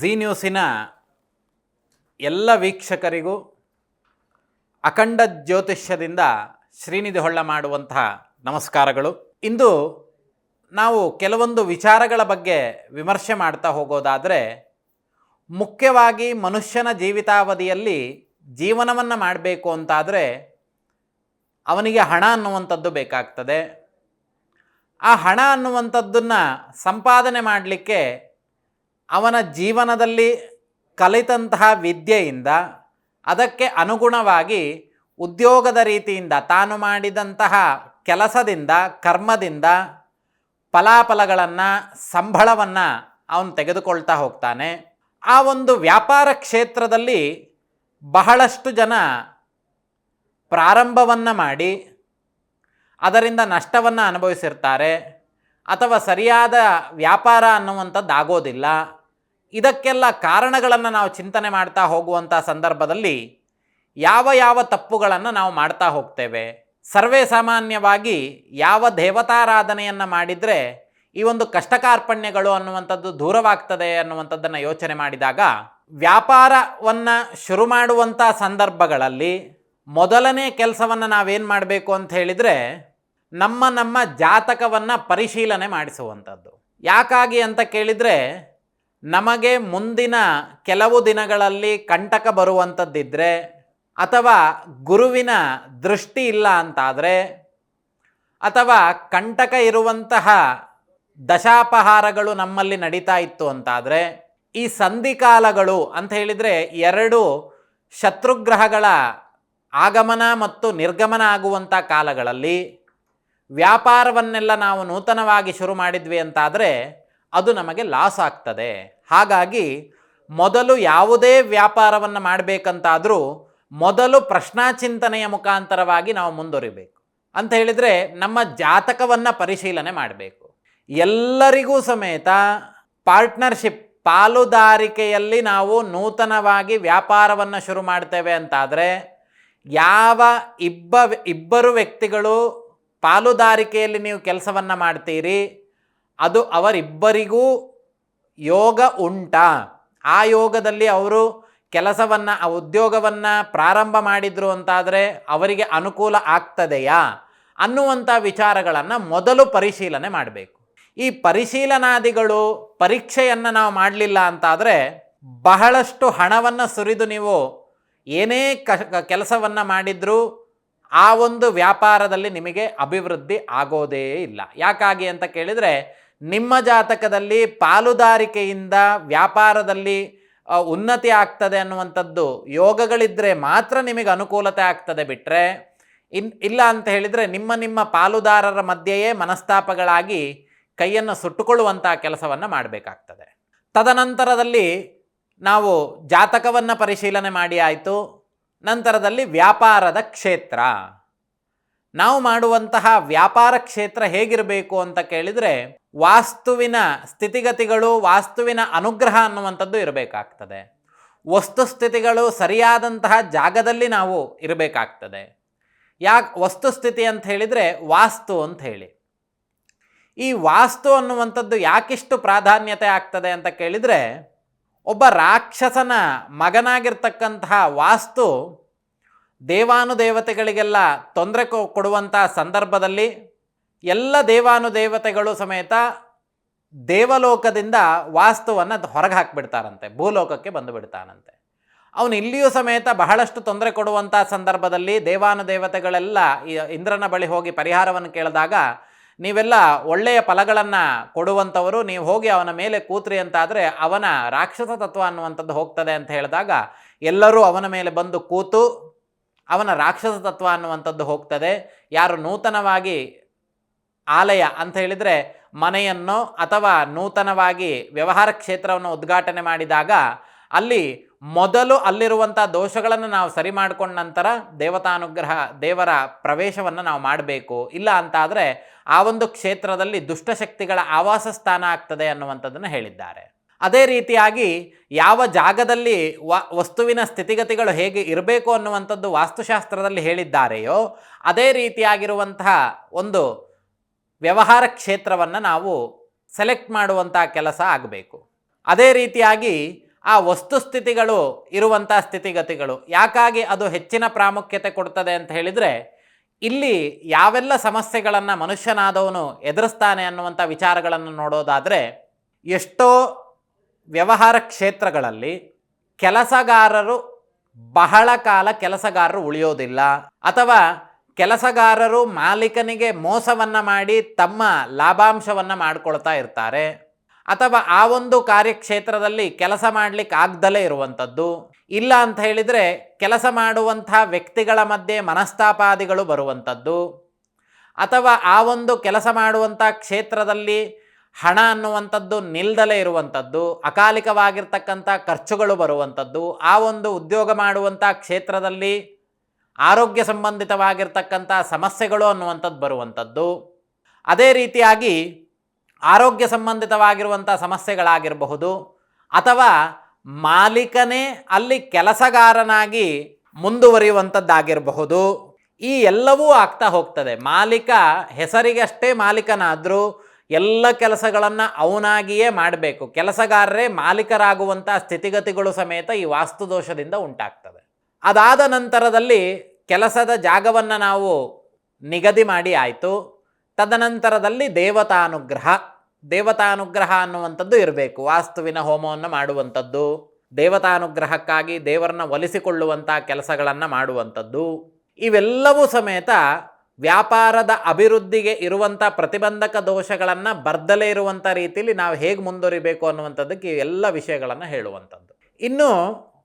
Zee ನ್ಯೂಸಿನ ಎಲ್ಲ ವೀಕ್ಷಕರಿಗೂ ಅಖಂಡ ಜ್ಯೋತಿಷ್ಯದಿಂದ ಶ್ರೀನಿಧಿ ಹೊಳ್ಳ ಮಾಡುವಂತಹ ನಮಸ್ಕಾರಗಳು. ಇಂದು ನಾವು ಕೆಲವೊಂದು ವಿಚಾರಗಳ ಬಗ್ಗೆ ವಿಮರ್ಶೆ ಮಾಡ್ತಾ ಹೋಗೋದಾದರೆ, ಮುಖ್ಯವಾಗಿ ಮನುಷ್ಯನ ಜೀವಿತಾವಧಿಯಲ್ಲಿ ಜೀವನವನ್ನು ಮಾಡಬೇಕು ಅಂತಾದರೆ ಅವನಿಗೆ ಹಣ ಅನ್ನುವಂಥದ್ದು ಬೇಕಾಗ್ತದೆ. ಆ ಹಣ ಅನ್ನುವಂಥದ್ದನ್ನು ಸಂಪಾದನೆ ಮಾಡಲಿಕ್ಕೆ ಅವನ ಜೀವನದಲ್ಲಿ ಕಲಿತಂತಹ ವಿದ್ಯೆಯಿಂದ ಅದಕ್ಕೆ ಅನುಗುಣವಾಗಿ ಉದ್ಯೋಗದ ರೀತಿಯಿಂದ ತಾನು ಮಾಡಿದಂತಹ ಕೆಲಸದಿಂದ, ಕರ್ಮದಿಂದ ಫಲಾಫಲಗಳನ್ನು, ಸಂಬಳವನ್ನು ಅವನು ತೆಗೆದುಕೊಳ್ತಾ ಹೋಗ್ತಾನೆ. ಆ ಒಂದು ವ್ಯಾಪಾರ ಕ್ಷೇತ್ರದಲ್ಲಿ ಬಹಳಷ್ಟು ಜನ ಪ್ರಾರಂಭವನ್ನು ಮಾಡಿ, ಅದರಿಂದ ನಷ್ಟವನ್ನು ಅನುಭವಿಸಿರ್ತಾರೆ ಅಥವಾ ಸರಿಯಾದ ವ್ಯಾಪಾರ ಅನ್ನುವಂಥದ್ದು ಆಗೋದಿಲ್ಲ ಇದಕ್ಕೆಲ್ಲ ಕಾರಣಗಳನ್ನು ನಾವು ಚಿಂತನೆ ಮಾಡ್ತಾ ಹೋಗುವಂಥ ಸಂದರ್ಭದಲ್ಲಿ ಯಾವ ಯಾವ ತಪ್ಪುಗಳನ್ನು ನಾವು ಮಾಡ್ತಾ ಹೋಗ್ತೇವೆ. ಸರ್ವೇ ಸಾಮಾನ್ಯವಾಗಿ ಯಾವ ದೇವತಾರಾಧನೆಯನ್ನು ಮಾಡಿದರೆ ಈ ಒಂದು ಕಷ್ಟಕಾರ್ಪಣ್ಯಗಳು ಅನ್ನುವಂಥದ್ದು ದೂರವಾಗ್ತದೆ ಅನ್ನುವಂಥದ್ದನ್ನು ಯೋಚನೆ ಮಾಡಿದಾಗ ವ್ಯಾಪಾರವನ್ನು ಶುರು ಮಾಡುವಂಥ ಸಂದರ್ಭಗಳಲ್ಲಿ ಮೊದಲನೇ ಕೆಲಸವನ್ನು ನಾವೇನು ಮಾಡಬೇಕು ಅಂತ ಹೇಳಿದರೆ ನಮ್ಮ ನಮ್ಮ ಜಾತಕವನ್ನು ಪರಿಶೀಲನೆ ಮಾಡಿಸುವಂಥದ್ದು. ಯಾಕಾಗಿ ಅಂತ ಕೇಳಿದರೆ ನಮಗೆ ಮುಂದಿನ ಕೆಲವು ದಿನಗಳಲ್ಲಿ ಕಂಟಕ ಬರುವಂಥದ್ದಿದ್ದರೆ ಅಥವಾ ಗುರುವಿನ ದೃಷ್ಟಿ ಇಲ್ಲ ಅಂತಾದರೆ, ಅಥವಾ ಕಂಟಕ ಇರುವಂತಹ ದಶಾಪಹಾರಗಳು ನಮ್ಮಲ್ಲಿ ನಡೀತಾ ಇತ್ತು ಅಂತಾದರೆ, ಈ ಸಂಧಿಕಾಲಗಳು ಅಂತ ಹೇಳಿದರೆ ಎರಡು ಶತ್ರುಗ್ರಹಗಳ ಆಗಮನ ಮತ್ತು ನಿರ್ಗಮನ ಆಗುವಂಥ ಕಾಲಗಳಲ್ಲಿ ವ್ಯಾಪಾರವನ್ನೆಲ್ಲ ನಾವು ನೂತನವಾಗಿ ಶುರು ಮಾಡಿದ್ವಿ ಅಂತಾದರೆ ಅದು ನಮಗೆ ಲಾಸ್ ಆಗ್ತದೆ. ಹಾಗಾಗಿ ಮೊದಲು ಯಾವುದೇ ವ್ಯಾಪಾರವನ್ನು ಮಾಡಬೇಕಂತಾದರೂ ಮೊದಲು ಪ್ರಶ್ನಾಚಿಂತನೆಯ ಮುಖಾಂತರವಾಗಿ ನಾವು ಮುಂದುವರಿಬೇಕು. ಅಂತ ಹೇಳಿದರೆ ನಮ್ಮ ಜಾತಕವನ್ನು ಪರಿಶೀಲನೆ ಮಾಡಬೇಕು. ಎಲ್ಲರಿಗೂ ಸಮೇತ ಪಾರ್ಟ್ನರ್ಶಿಪ್ ಪಾಲುದಾರಿಕೆಯಲ್ಲಿ ನಾವು ನೂತನವಾಗಿ ವ್ಯಾಪಾರವನ್ನು ಶುರು ಮಾಡ್ತೇವೆ ಅಂತಾದರೆ ಯಾವ ಇಬ್ಬ, ಇಬ್ಬರು ವ್ಯಕ್ತಿಗಳು ಪಾಲುದಾರಿಕೆಯಲ್ಲಿ ನೀವು ಕೆಲಸವನ್ನು ಮಾಡ್ತೀರಿ ಅದು ಅವರಿಬ್ಬರಿಗೂ ಯೋಗ ಉಂಟಾ. ಆ ಯೋಗದಲ್ಲಿ ಅವರು ಕೆಲಸವನ್ನು, ಆ ಉದ್ಯೋಗವನ್ನು ಪ್ರಾರಂಭ ಮಾಡಿದ್ರು ಅಂತಾದರೆ ಅವರಿಗೆ ಅನುಕೂಲ ಆಗ್ತದೆಯಾ ಅನ್ನುವಂಥ ವಿಚಾರಗಳನ್ನು ಮೊದಲು ಪರಿಶೀಲನೆ ಮಾಡಬೇಕು. ಈ ಪರಿಶೀಲನಾದಿಗಳು ಪರೀಕ್ಷೆಯನ್ನು ನಾವು ಮಾಡಲಿಲ್ಲ ಅಂತಾದರೆ ಬಹಳಷ್ಟು ಹಣವನ್ನು ಸುರಿದು ನೀವು ಏನೇ ಕೆಲಸವನ್ನು ಮಾಡಿದರೂ ಆ ಒಂದು ವ್ಯಾಪಾರದಲ್ಲಿ ನಿಮಗೆ ಅಭಿವೃದ್ಧಿ ಆಗೋದೇ ಇಲ್ಲ. ಯಾಕಾಗಿ ಅಂತ ಕೇಳಿದರೆ ನಿಮ್ಮ ಜಾತಕದಲ್ಲಿ ಪಾಲುದಾರಿಕೆಯಿಂದ ವ್ಯಾಪಾರದಲ್ಲಿ ಉನ್ನತಿ ಆಗ್ತದೆ ಅನ್ನುವಂಥದ್ದು ಯೋಗಗಳಿದ್ದರೆ ಮಾತ್ರ ನಿಮಗೆ ಅನುಕೂಲತೆ ಆಗ್ತದೆ ಬಿಟ್ಟರೆ ಇನ್, ಇಲ್ಲ ಅಂತ ಹೇಳಿದರೆ ನಿಮ್ಮ ನಿಮ್ಮ ಪಾಲುದಾರರ ಮಧ್ಯೆಯೇ ಮನಸ್ತಾಪಗಳಾಗಿ ಕೈಯನ್ನು ಸುಟ್ಟುಕೊಳ್ಳುವಂಥ ಕೆಲಸವನ್ನು ಮಾಡಬೇಕಾಗ್ತದೆ. ತದನಂತರದಲ್ಲಿ ನಾವು ಜಾತಕವನ್ನು ಪರಿಶೀಲನೆ ಮಾಡಿ ಆಯಿತು, ನಂತರದಲ್ಲಿ ವ್ಯಾಪಾರದ ಕ್ಷೇತ್ರ. ನಾವು ಮಾಡುವಂತಹ ವ್ಯಾಪಾರ ಕ್ಷೇತ್ರ ಹೇಗಿರಬೇಕು ಅಂತ ಕೇಳಿದರೆ ವಾಸ್ತುವಿನ ಸ್ಥಿತಿಗತಿಗಳು, ವಾಸ್ತುವಿನ ಅನುಗ್ರಹ ಅನ್ನುವಂಥದ್ದು ಇರಬೇಕಾಗ್ತದೆ. ವಸ್ತುಸ್ಥಿತಿಗಳು ಸರಿಯಾದಂತಹ ಜಾಗದಲ್ಲಿ ನಾವು ಇರಬೇಕಾಗ್ತದೆ. ಯಾಕೆ ವಸ್ತುಸ್ಥಿತಿ ಅಂತ ಹೇಳಿದರೆ ವಾಸ್ತು ಅಂತ ಹೇಳಿ. ಈ ವಾಸ್ತು ಅನ್ನುವಂಥದ್ದು ಯಾಕಿಷ್ಟು ಪ್ರಾಧಾನ್ಯತೆ ಆಗ್ತದೆ ಅಂತ ಕೇಳಿದರೆ, ಒಬ್ಬ ರಾಕ್ಷಸನ ಮಗನಾಗಿರ್ತಕ್ಕಂತಹ ವಾಸ್ತು ದೇವಾನುದೇವತೆಗಳಿಗೆಲ್ಲ ತೊಂದರೆ ಕೊಡುವಂಥ ಸಂದರ್ಭದಲ್ಲಿ ಎಲ್ಲ ದೇವಾನುದೇವತೆಗಳು ಸಮೇತ ದೇವಲೋಕದಿಂದ ವಾಸ್ತುವನ್ನು ಹೊರಗೆ ಹಾಕಿಬಿಡ್ತಾರಂತೆ, ಭೂಲೋಕಕ್ಕೆ ಬಂದು ಬಿಡ್ತಾನಂತೆ. ಅವನು ಇಲ್ಲಿಯೂ ಸಮೇತ ಬಹಳಷ್ಟು ತೊಂದರೆ ಕೊಡುವಂಥ ಸಂದರ್ಭದಲ್ಲಿ ದೇವಾನುದೇವತೆಗಳೆಲ್ಲ ಇಂದ್ರನ ಬಳಿ ಹೋಗಿ ಪರಿಹಾರವನ್ನು ಕೇಳಿದಾಗ, ನೀವೆಲ್ಲ ಒಳ್ಳೆಯ ಫಲಗಳನ್ನು ಕೊಡುವಂಥವರು, ನೀವು ಹೋಗಿ ಅವನ ಮೇಲೆ ಕೂತ್ರಿ ಅಂತಾದರೆ ಅವನ ರಾಕ್ಷಸ ತತ್ವ ಅನ್ನುವಂಥದ್ದು ಹೋಗ್ತದೆ ಅಂತ ಹೇಳಿದಾಗ ಎಲ್ಲರೂ ಅವನ ಮೇಲೆ ಬಂದು ಕೂತು ಅವನ ರಾಕ್ಷಸ ತತ್ವ ಅನ್ನುವಂಥದ್ದು ಹೋಗ್ತದೆ. ಯಾರು ನೂತನವಾಗಿ ಆಲಯ ಅಂತ ಹೇಳಿದರೆ ಮನೆಯನ್ನು ಅಥವಾ ನೂತನವಾಗಿ ವ್ಯವಹಾರ ಕ್ಷೇತ್ರವನ್ನು ಉದ್ಘಾಟನೆ ಮಾಡಿದಾಗ ಅಲ್ಲಿ ಮೊದಲು ಅಲ್ಲಿರುವಂಥ ದೋಷಗಳನ್ನು ನಾವು ಸರಿ ಮಾಡಿಕೊಂಡ ನಂತರ ದೇವತಾನುಗ್ರಹ, ದೇವರ ಪ್ರವೇಶವನ್ನು ನಾವು ಮಾಡಬೇಕು. ಇಲ್ಲ ಅಂತಾದರೆ ಆ ಒಂದು ಕ್ಷೇತ್ರದಲ್ಲಿ ದುಷ್ಟಶಕ್ತಿಗಳ ಆವಾಸ ಸ್ಥಾನ ಆಗ್ತದೆ ಅನ್ನುವಂಥದ್ದನ್ನು ಹೇಳಿದ್ದಾರೆ. ಅದೇ ರೀತಿಯಾಗಿ ಯಾವ ಜಾಗದಲ್ಲಿ ವಸ್ತುವಿನ ಸ್ಥಿತಿಗತಿಗಳು ಹೇಗೆ ಇರಬೇಕು ಅನ್ನುವಂಥದ್ದು ವಾಸ್ತುಶಾಸ್ತ್ರದಲ್ಲಿ ಹೇಳಿದ್ದಾರೆಯೋ, ಅದೇ ರೀತಿಯಾಗಿರುವಂತಹ ಒಂದು ವ್ಯವಹಾರ ಕ್ಷೇತ್ರವನ್ನು ನಾವು ಸೆಲೆಕ್ಟ್ ಮಾಡುವಂಥ ಕೆಲಸ ಆಗಬೇಕು. ಅದೇ ರೀತಿಯಾಗಿ ಆ ವಸ್ತುಸ್ಥಿತಿಗಳು ಇರುವಂಥ ಸ್ಥಿತಿಗತಿಗಳು, ಯಾಕಾಗಿ ಅದು ಹೆಚ್ಚಿನ ಪ್ರಾಮುಖ್ಯತೆ ಕೊಡ್ತದೆ ಅಂತ ಹೇಳಿದರೆ, ಇಲ್ಲಿ ಯಾವೆಲ್ಲ ಸಮಸ್ಯೆಗಳನ್ನು ಮನುಷ್ಯನಾದವನು ಎದುರಿಸ್ತಾನೆ ಅನ್ನುವಂಥ ವಿಚಾರಗಳನ್ನು ನೋಡೋದಾದರೆ, ಎಷ್ಟೋ ವ್ಯವಹಾರ ಕ್ಷೇತ್ರಗಳಲ್ಲಿ ಕೆಲಸಗಾರರು ಬಹಳ ಕಾಲ ಕೆಲಸಗಾರರು ಉಳಿಯೋದಿಲ್ಲ. ಅಥವಾ ಕೆಲಸಗಾರರು ಮಾಲೀಕನಿಗೆ ಮೋಸವನ್ನು ಮಾಡಿ ತಮ್ಮ ಲಾಭಾಂಶವನ್ನು ಮಾಡಿಕೊಳ್ತಾ ಇರ್ತಾರೆ. ಅಥವಾ ಆ ಒಂದು ಕಾರ್ಯಕ್ಷೇತ್ರದಲ್ಲಿ ಕೆಲಸ ಮಾಡಲಿಕ್ಕೆ ಆಗ್ದಲೇ ಇರುವಂಥದ್ದು. ಇಲ್ಲ ಅಂತ ಹೇಳಿದರೆ ಕೆಲಸ ಮಾಡುವಂಥ ವ್ಯಕ್ತಿಗಳ ಮಧ್ಯೆ ಮನಸ್ತಾಪಾದಿಗಳು ಬರುವಂಥದ್ದು. ಅಥವಾ ಆ ಒಂದು ಕೆಲಸ ಮಾಡುವಂಥ ಕ್ಷೇತ್ರದಲ್ಲಿ ಹಣ ಅನ್ನುವಂಥದ್ದು ನಿಲ್ದಲೇ ಇರುವಂಥದ್ದು, ಅಕಾಲಿಕವಾಗಿರ್ತಕ್ಕಂಥ ಖರ್ಚುಗಳು ಬರುವಂಥದ್ದು, ಆ ಒಂದು ಉದ್ಯೋಗ ಮಾಡುವಂಥ ಕ್ಷೇತ್ರದಲ್ಲಿ ಆರೋಗ್ಯ ಸಂಬಂಧಿತವಾಗಿರ್ತಕ್ಕಂಥ ಸಮಸ್ಯೆಗಳು ಅನ್ನುವಂಥದ್ದು ಬರುವಂಥದ್ದು. ಅದೇ ರೀತಿಯಾಗಿ ಆರೋಗ್ಯ ಸಂಬಂಧಿತವಾಗಿರುವಂಥ ಸಮಸ್ಯೆಗಳಾಗಿರಬಹುದು, ಅಥವಾ ಮಾಲೀಕನೇ ಅಲ್ಲಿ ಕೆಲಸಗಾರನಾಗಿ ಮುಂದುವರಿಯುವಂಥದ್ದಾಗಿರಬಹುದು. ಈ ಎಲ್ಲವೂ ಆಗ್ತಾ ಹೋಗ್ತದೆ. ಮಾಲೀಕ ಹೆಸರಿಗಷ್ಟೇ ಮಾಲೀಕನಾದರೂ ಎಲ್ಲ ಕೆಲಸಗಳನ್ನು ಅವನಾಗಿಯೇ ಮಾಡಬೇಕು. ಕೆಲಸಗಾರರೇ ಮಾಲೀಕರಾಗುವಂಥ ಸ್ಥಿತಿಗತಿಗಳು ಸಮೇತ ಈ ವಾಸ್ತುದೋಷದಿಂದ ಉಂಟಾಗ್ತದೆ. ಅದಾದ ನಂತರದಲ್ಲಿ ಕೆಲಸದ ಜಾಗವನ್ನು ನಾವು ನಿಗದಿ ಮಾಡಿ ಆಯಿತು. ತದನಂತರದಲ್ಲಿ ದೇವತಾನುಗ್ರಹ. ದೇವತಾನುಗ್ರಹ ಅನ್ನುವಂಥದ್ದು ಇರಬೇಕು. ವಾಸ್ತುವಿನ ಹೋಮವನ್ನು ಮಾಡುವಂಥದ್ದು. ದೇವತಾನುಗ್ರಹಕ್ಕಾಗಿ ದೇವರನ್ನ ಒಲಿಸಿಕೊಳ್ಳುವಂಥ ಕೆಲಸಗಳನ್ನು ಮಾಡುವಂಥದ್ದು. ಇವೆಲ್ಲವೂ ಸಮೇತ ವ್ಯಾಪಾರದ ಅಭಿವೃದ್ಧಿಗೆ ಇರುವಂಥ ಪ್ರತಿಬಂಧಕ ದೋಷಗಳನ್ನು ಬರ್ದಲೇ ಇರುವಂಥ ರೀತಿಯಲ್ಲಿ ನಾವು ಹೇಗೆ ಮುಂದುವರಿಬೇಕು ಅನ್ನುವಂಥದ್ದಕ್ಕೆ ಎಲ್ಲ ವಿಷಯಗಳನ್ನು ಹೇಳುವಂಥದ್ದು. ಇನ್ನು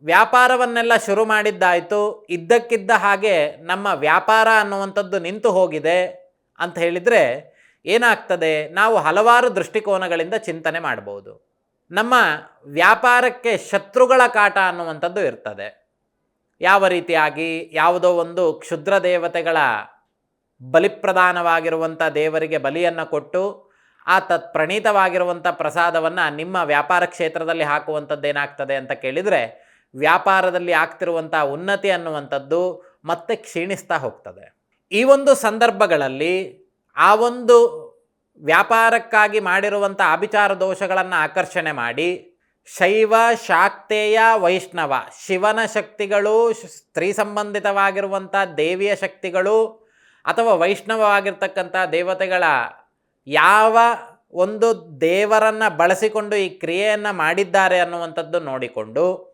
ವ್ಯಾಪಾರವನ್ನೆಲ್ಲ ಶುರು ಮಾಡಿದ್ದಾಯಿತು, ಇದ್ದಕ್ಕಿದ್ದ ಹಾಗೆ ನಮ್ಮ ವ್ಯಾಪಾರ ಅನ್ನುವಂಥದ್ದು ನಿಂತು ಹೋಗಿದೆ ಅಂತ ಹೇಳಿದರೆ ಏನಾಗ್ತದೆ? ನಾವು ಹಲವಾರು ದೃಷ್ಟಿಕೋನಗಳಿಂದ ಚಿಂತನೆ ಮಾಡ್ಬೋದು. ನಮ್ಮ ವ್ಯಾಪಾರಕ್ಕೆ ಶತ್ರುಗಳ ಕಾಟ ಅನ್ನುವಂಥದ್ದು ಇರ್ತದೆ. ಯಾವ ರೀತಿಯಾಗಿ? ಯಾವುದೋ ಒಂದು ಕ್ಷುದ್ರ ದೇವತೆಗಳ ಬಲಿಪ್ರದಾನವಾಗಿರುವಂಥ ದೇವರಿಗೆ ಬಲಿಯನ್ನು ಕೊಟ್ಟು, ಆ ತತ್ ಪ್ರಣೀತವಾಗಿರುವಂಥ ಪ್ರಸಾದವನ್ನು ನಿಮ್ಮ ವ್ಯಾಪಾರ ಕ್ಷೇತ್ರದಲ್ಲಿ ಹಾಕುವಂಥದ್ದೇನಾಗ್ತದೆ ಅಂತ ಕೇಳಿದರೆ, ವ್ಯಾಪಾರದಲ್ಲಿ ಆಗ್ತಿರುವಂಥ ಉನ್ನತಿ ಅನ್ನುವಂಥದ್ದು ಮತ್ತೆ ಕ್ಷೀಣಿಸ್ತಾ ಹೋಗ್ತದೆ. ಈ ಒಂದು ಸಂದರ್ಭಗಳಲ್ಲಿ ಆ ಒಂದು ವ್ಯಾಪಾರಕ್ಕಾಗಿ ಮಾಡಿರುವಂಥ ಅಭಿಚಾರ ದೋಷಗಳನ್ನು ಆಕರ್ಷಣೆ ಮಾಡಿ, ಶೈವ, ಶಾಕ್ತೇಯ, ವೈಷ್ಣವ, ಶಿವನ ಶಕ್ತಿಗಳು, ಸ್ತ್ರೀ ಸಂಬಂಧಿತವಾಗಿರುವಂಥ ದೇವಿಯ ಶಕ್ತಿಗಳು ಅಥವಾ ವೈಷ್ಣವವಾಗಿರ್ತಕ್ಕಂಥ ದೇವತೆಗಳ ಯಾವ ಒಂದು ದೇವರನ್ನು ಬಳಸಿಕೊಂಡು ಈ ಕ್ರಿಯೆಯನ್ನು ಮಾಡಿದ್ದಾರೆ ಅನ್ನುವಂಥದ್ದು ನೋಡಿಕೊಂಡು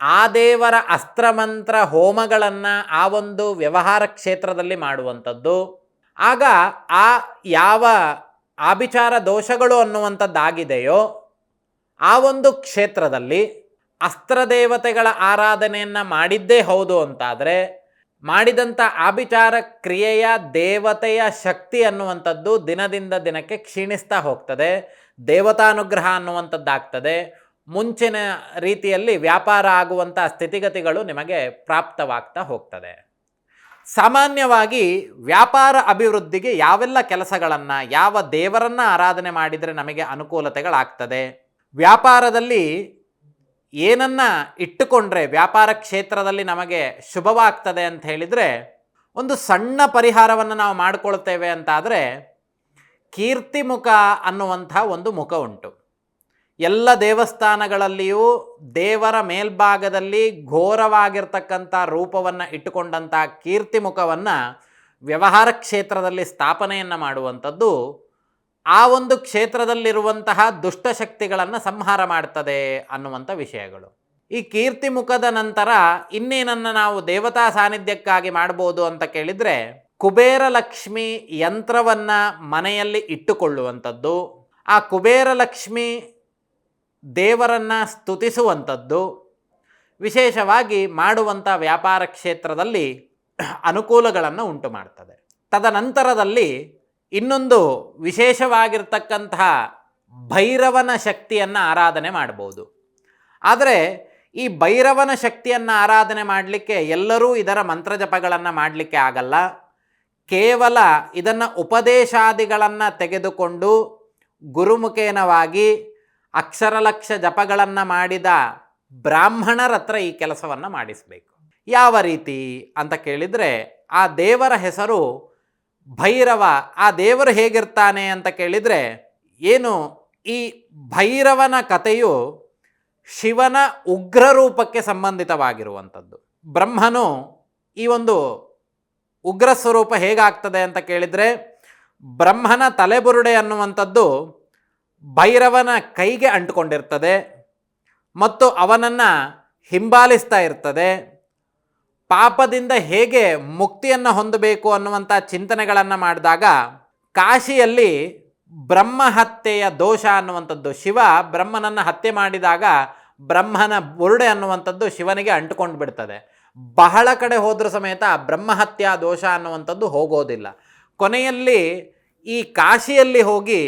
ಆ ದೇವರ ಅಸ್ತ್ರಮಂತ್ರ ಹೋಮಗಳನ್ನು ಆ ಒಂದು ವ್ಯವಹಾರ ಕ್ಷೇತ್ರದಲ್ಲಿ ಮಾಡುವಂಥದ್ದು. ಆಗ ಆ ಯಾವ ಆಭಿಚಾರ ದೋಷಗಳು ಅನ್ನುವಂಥದ್ದಾಗಿದೆಯೋ ಆ ಒಂದು ಕ್ಷೇತ್ರದಲ್ಲಿ ಅಸ್ತ್ರದೇವತೆಗಳ ಆರಾಧನೆಯನ್ನು ಮಾಡಿದ್ದೇ ಹೌದು ಅಂತಾದರೆ ಮಾಡಿದಂಥ ಆಭಿಚಾರ ಕ್ರಿಯೆಯ ದೇವತೆಯ ಶಕ್ತಿ ಅನ್ನುವಂಥದ್ದು ದಿನದಿಂದ ದಿನಕ್ಕೆ ಕ್ಷೀಣಿಸ್ತಾ ಹೋಗ್ತದೆ. ದೇವತಾನುಗ್ರಹ ಅನ್ನುವಂಥದ್ದಾಗ್ತದೆ. ಮುಂಚಿನ ರೀತಿಯಲ್ಲಿ ವ್ಯಾಪಾರ ಆಗುವಂಥ ಸ್ಥಿತಿಗತಿಗಳು ನಿಮಗೆ ಪ್ರಾಪ್ತವಾಗ್ತಾ ಹೋಗ್ತದೆ. ಸಾಮಾನ್ಯವಾಗಿ ವ್ಯಾಪಾರ ಅಭಿವೃದ್ಧಿಗೆ ಯಾವೆಲ್ಲ ಕೆಲಸಗಳನ್ನು, ಯಾವ ದೇವರನ್ನು ಆರಾಧನೆ ಮಾಡಿದರೆ ನಮಗೆ ಅನುಕೂಲತೆಗಳಾಗ್ತದೆ? ವ್ಯಾಪಾರದಲ್ಲಿ ಏನನ್ನ ಇಟ್ಟುಕೊಂಡ್ರೆ ವ್ಯಾಪಾರ ಕ್ಷೇತ್ರದಲ್ಲಿ ನಮಗೆ ಶುಭವಾಗ್ತದೆ ಅಂತ ಹೇಳಿದರೆ, ಒಂದು ಸಣ್ಣ ಪರಿಹಾರವನ್ನು ನಾವು ಮಾಡಿಕೊಳ್ತೇವೆ ಅಂತಾದರೆ ಕೀರ್ತಿಮುಖ ಅನ್ನುವಂಥ ಒಂದು ಮುಖ ಉಂಟು. ಎಲ್ಲ ದೇವಸ್ಥಾನಗಳಲ್ಲಿಯೂ ದೇವರ ಮೇಲ್ಭಾಗದಲ್ಲಿ ಘೋರವಾಗಿರ್ತಕ್ಕಂಥ ರೂಪವನ್ನು ಇಟ್ಟುಕೊಂಡಂಥ ಕೀರ್ತಿಮುಖವನ್ನು ವ್ಯವಹಾರ ಕ್ಷೇತ್ರದಲ್ಲಿ ಸ್ಥಾಪನೆಯನ್ನು ಮಾಡುವಂಥದ್ದು ಆ ಒಂದು ಕ್ಷೇತ್ರದಲ್ಲಿರುವಂತಹ ದುಷ್ಟಶಕ್ತಿಗಳನ್ನು ಸಂಹಾರ ಮಾಡ್ತದೆ ಅನ್ನುವಂಥ ವಿಷಯಗಳು. ಈ ಕೀರ್ತಿ ಮುಖದ ನಂತರ ಇನ್ನೇನನ್ನು ನಾವು ದೇವತಾ ಸಾನ್ನಿಧ್ಯಕ್ಕಾಗಿ ಮಾಡ್ಬೋದು ಅಂತ ಕೇಳಿದರೆ ಕುಬೇರ ಲಕ್ಷ್ಮಿ ಯಂತ್ರವನ್ನು ಮನೆಯಲ್ಲಿ ಇಟ್ಟುಕೊಳ್ಳುವಂಥದ್ದು, ಆ ಕುಬೇರ ಲಕ್ಷ್ಮಿ ದೇವರನ್ನು ಸ್ತುತಿಸುವಂಥದ್ದು, ವಿಶೇಷವಾಗಿ ಮಾಡುವಂಥ ವ್ಯಾಪಾರ ಕ್ಷೇತ್ರದಲ್ಲಿ ಅನುಕೂಲಗಳನ್ನು ಉಂಟು ಮಾಡ್ತದೆ ತದನಂತರದಲ್ಲಿ ಇನ್ನೊಂದು ವಿಶೇಷವಾಗಿರ್ತಕ್ಕಂತಹ ಭೈರವನ ಶಕ್ತಿಯನ್ನು ಆರಾಧನೆ ಮಾಡ್ಬೋದು ಆದರೆ ಈ ಭೈರವನ ಶಕ್ತಿಯನ್ನು ಆರಾಧನೆ ಮಾಡಲಿಕ್ಕೆ ಎಲ್ಲರೂ ಇದರ ಮಂತ್ರಜಪಗಳನ್ನು ಮಾಡಲಿಕ್ಕೆ ಆಗಲ್ಲ. ಕೇವಲ ಇದನ್ನು ಉಪದೇಶಾದಿಗಳನ್ನು ತೆಗೆದುಕೊಂಡು ಗುರುಮುಖೇನವಾಗಿ ಅಕ್ಷರಲಕ್ಷ ಜಪಗಳನ್ನು ಮಾಡಿದ ಬ್ರಾಹ್ಮಣರ ಹತ್ರ ಈ ಕೆಲಸವನ್ನು ಮಾಡಿಸಬೇಕು. ಯಾವ ರೀತಿ ಅಂತ ಕೇಳಿದರೆ ಆ ದೇವರ ಹೆಸರು ಭೈರವ, ಆ ದೇವರು ಹೇಗಿರ್ತಾನೆ ಅಂತ ಕೇಳಿದರೆ, ಏನು ಈ ಭೈರವನ ಕಥೆಯು ಶಿವನ ಉಗ್ರ ರೂಪಕ್ಕೆ ಸಂಬಂಧಿತವಾಗಿರುವಂಥದ್ದು. ಬ್ರಹ್ಮನು ಈ ಒಂದು ಉಗ್ರ ಸ್ವರೂಪ ಹೇಗಾಗ್ತದೆ ಅಂತ ಕೇಳಿದರೆ, ಬ್ರಹ್ಮನ ತಲೆಬುರುಡೆ ಅನ್ನುವಂಥದ್ದು ಭೈರವನ ಕೈಗೆ ಅಂಟುಕೊಂಡಿರ್ತದೆ ಮತ್ತು ಅವನನ್ನು ಹಿಂಬಾಲಿಸ್ತಾ ಇರ್ತದೆ. ಪಾಪದಿಂದ ಹೇಗೆ ಮುಕ್ತಿಯನ್ನು ಹೊಂದಬೇಕು ಅನ್ನುವಂಥ ಚಿಂತನೆಗಳನ್ನು ಮಾಡಿದಾಗ ಕಾಶಿಯಲ್ಲಿ ಬ್ರಹ್ಮ ಹತ್ಯೆಯ ದೋಷ ಅನ್ನುವಂಥದ್ದು, ಶಿವ ಬ್ರಹ್ಮನನ್ನು ಹತ್ಯೆ ಮಾಡಿದಾಗ ಬ್ರಹ್ಮನ ಬುರುಡೆ ಅನ್ನುವಂಥದ್ದು ಶಿವನಿಗೆ ಅಂಟುಕೊಂಡು ಬಿಡ್ತದೆ. ಬಹಳ ಕಡೆ ಹೋದ್ರ ಸಮೇತ ಬ್ರಹ್ಮಹತ್ಯಾ ದೋಷ ಅನ್ನುವಂಥದ್ದು ಹೋಗೋದಿಲ್ಲ. ಕೊನೆಯಲ್ಲಿ ಈ ಕಾಶಿಯಲ್ಲಿ ಹೋಗಿ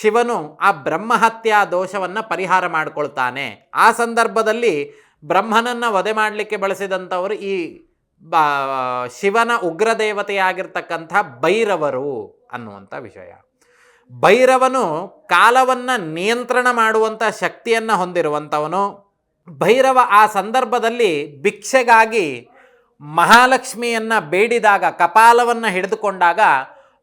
ಶಿವನು ಆ ಬ್ರಹ್ಮಹತ್ಯಾ ದೋಷವನ್ನು ಪರಿಹಾರ ಮಾಡಿಕೊಳ್ತಾನೆ. ಆ ಸಂದರ್ಭದಲ್ಲಿ ಬ್ರಹ್ಮನನ್ನು ವಧೆ ಮಾಡಲಿಕ್ಕೆ ಬಳಸಿದಂಥವರು ಈ ಬ, ಶಿವನ ಉಗ್ರ ದೇವತೆಯಾಗಿರ್ತಕ್ಕಂಥ ಭೈರವರು ಅನ್ನುವಂಥ ವಿಷಯ. ಭೈರವನು ಕಾಲವನ್ನು ನಿಯಂತ್ರಣ ಮಾಡುವಂಥ ಶಕ್ತಿಯನ್ನು ಹೊಂದಿರುವಂಥವನು. ಭೈರವ ಆ ಸಂದರ್ಭದಲ್ಲಿ ಭಿಕ್ಷೆಗಾಗಿ ಮಹಾಲಕ್ಷ್ಮಿಯನ್ನು ಬೇಡಿದಾಗ, ಕಪಾಲವನ್ನು ಹಿಡಿದುಕೊಂಡಾಗ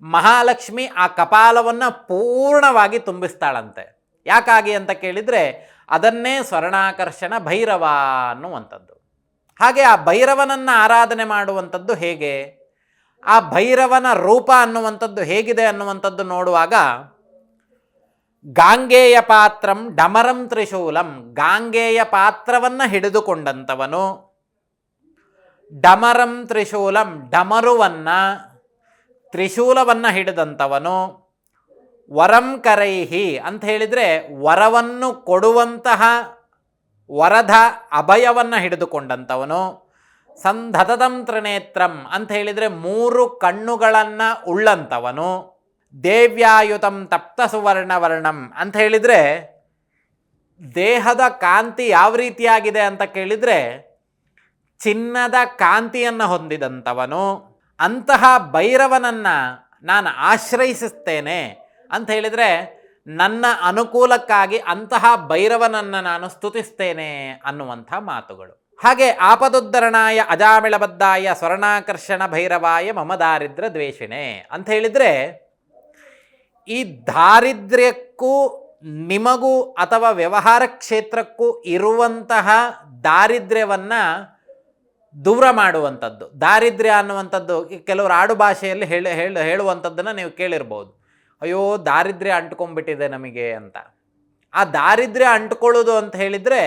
ಮಹಾಲಕ್ಷ್ಮಿ ಆ ಕಪಾಲವನ್ನು ಪೂರ್ಣವಾಗಿ ತುಂಬಿಸ್ತಾಳಂತೆ. ಯಾಕಾಗಿ ಅಂತ ಕೇಳಿದರೆ ಅದನ್ನೇ ಸ್ವರ್ಣಾಕರ್ಷಣ ಭೈರವ ಅನ್ನುವಂಥದ್ದು. ಹಾಗೆ ಆ ಭೈರವನನ್ನು ಆರಾಧನೆ ಮಾಡುವಂಥದ್ದು ಹೇಗೆ? ಆ ಭೈರವನ ರೂಪ ಅನ್ನುವಂಥದ್ದು ಹೇಗಿದೆ ಅನ್ನುವಂಥದ್ದು ನೋಡುವಾಗ ಗಾಂಗೇಯ ಪಾತ್ರಂ ಡಮರಂ ತ್ರಿಶೂಲಂ, ಗಾಂಗೇಯ ಪಾತ್ರವನ್ನು ಹಿಡಿದುಕೊಂಡಂಥವನು ಡಮರಂ ತ್ರಿಶೂಲಂ ಡಮರುವನ್ನು, ತ್ರಿಶೂಲವನ್ನು ಹಿಡಿದಂಥವನು ವರಂ ಕರೈಹಿ ಅಂತ ಹೇಳಿದರೆ ವರವನ್ನು ಕೊಡುವಂತಹ ವರದ ಅಭಯವನ್ನು ಹಿಡಿದುಕೊಂಡಂಥವನು ಸಂಧತದಂ ತ್ರಿನೇತ್ರಂ ಅಂತ ಹೇಳಿದರೆ ಮೂರು ಕಣ್ಣುಗಳನ್ನು ಉಳ್ಳಂಥವನು ದೇವ್ಯಾಯುತಂ ತಪ್ತ ಸುವರ್ಣವರ್ಣಂ ಅಂತ ಹೇಳಿದರೆ ದೇಹದ ಕಾಂತಿ ಯಾವ ರೀತಿಯಾಗಿದೆ ಅಂತ ಕೇಳಿದರೆ ಚಿನ್ನದ ಕಾಂತಿಯನ್ನು ಹೊಂದಿದಂಥವನು ಅಂತಹ ಭೈರವನನ್ನು ನಾನು ಆಶ್ರಯಿಸುತ್ತೇನೆ. ಅಂತ ಹೇಳಿದರೆ, ನನ್ನ ಅನುಕೂಲಕ್ಕಾಗಿ ಅಂತಹ ಭೈರವನನ್ನು ನಾನು ಸ್ತುತಿಸ್ತೇನೆ ಅನ್ನುವಂಥ ಮಾತುಗಳು. ಹಾಗೆ ಆಪದುದ್ಧರಣಾಯ ಅಜಾಮಿಳಬದ್ದಾಯ ಸ್ವರ್ಣಾಕರ್ಷಣ ಭೈರವಾಯ ಮಮ ದಾರಿದ್ರ ದ್ವೇಷಿಣೆ ಅಂತ ಹೇಳಿದರೆ, ಈ ದಾರಿದ್ರ್ಯಕ್ಕೂ ನಿಮಗೂ ಅಥವಾ ವ್ಯವಹಾರ ಕ್ಷೇತ್ರಕ್ಕೂ ಇರುವಂತಹ ದಾರಿದ್ರ್ಯವನ್ನು ದೂರ ಮಾಡುವಂಥದ್ದು. ದಾರಿದ್ರ್ಯ ಅನ್ನುವಂಥದ್ದು ಕೆಲವರು ಆಡು ಭಾಷೆಯಲ್ಲಿ ಹೇಳಿ, ಹೇಳು, ಹೇಳುವಂಥದ್ದನ್ನು ನೀವು ಕೇಳಿರ್ಬೋದು. ಅಯ್ಯೋ ದಾರಿದ್ರ್ಯ ಅಂಟ್ಕೊಂಡ್ಬಿಟ್ಟಿದೆ ನಮಗೆ ಅಂತ. ಆ ದಾರಿದ್ರ್ಯ ಅಂಟ್ಕೊಳ್ಳೋದು ಅಂತ ಹೇಳಿದರೆ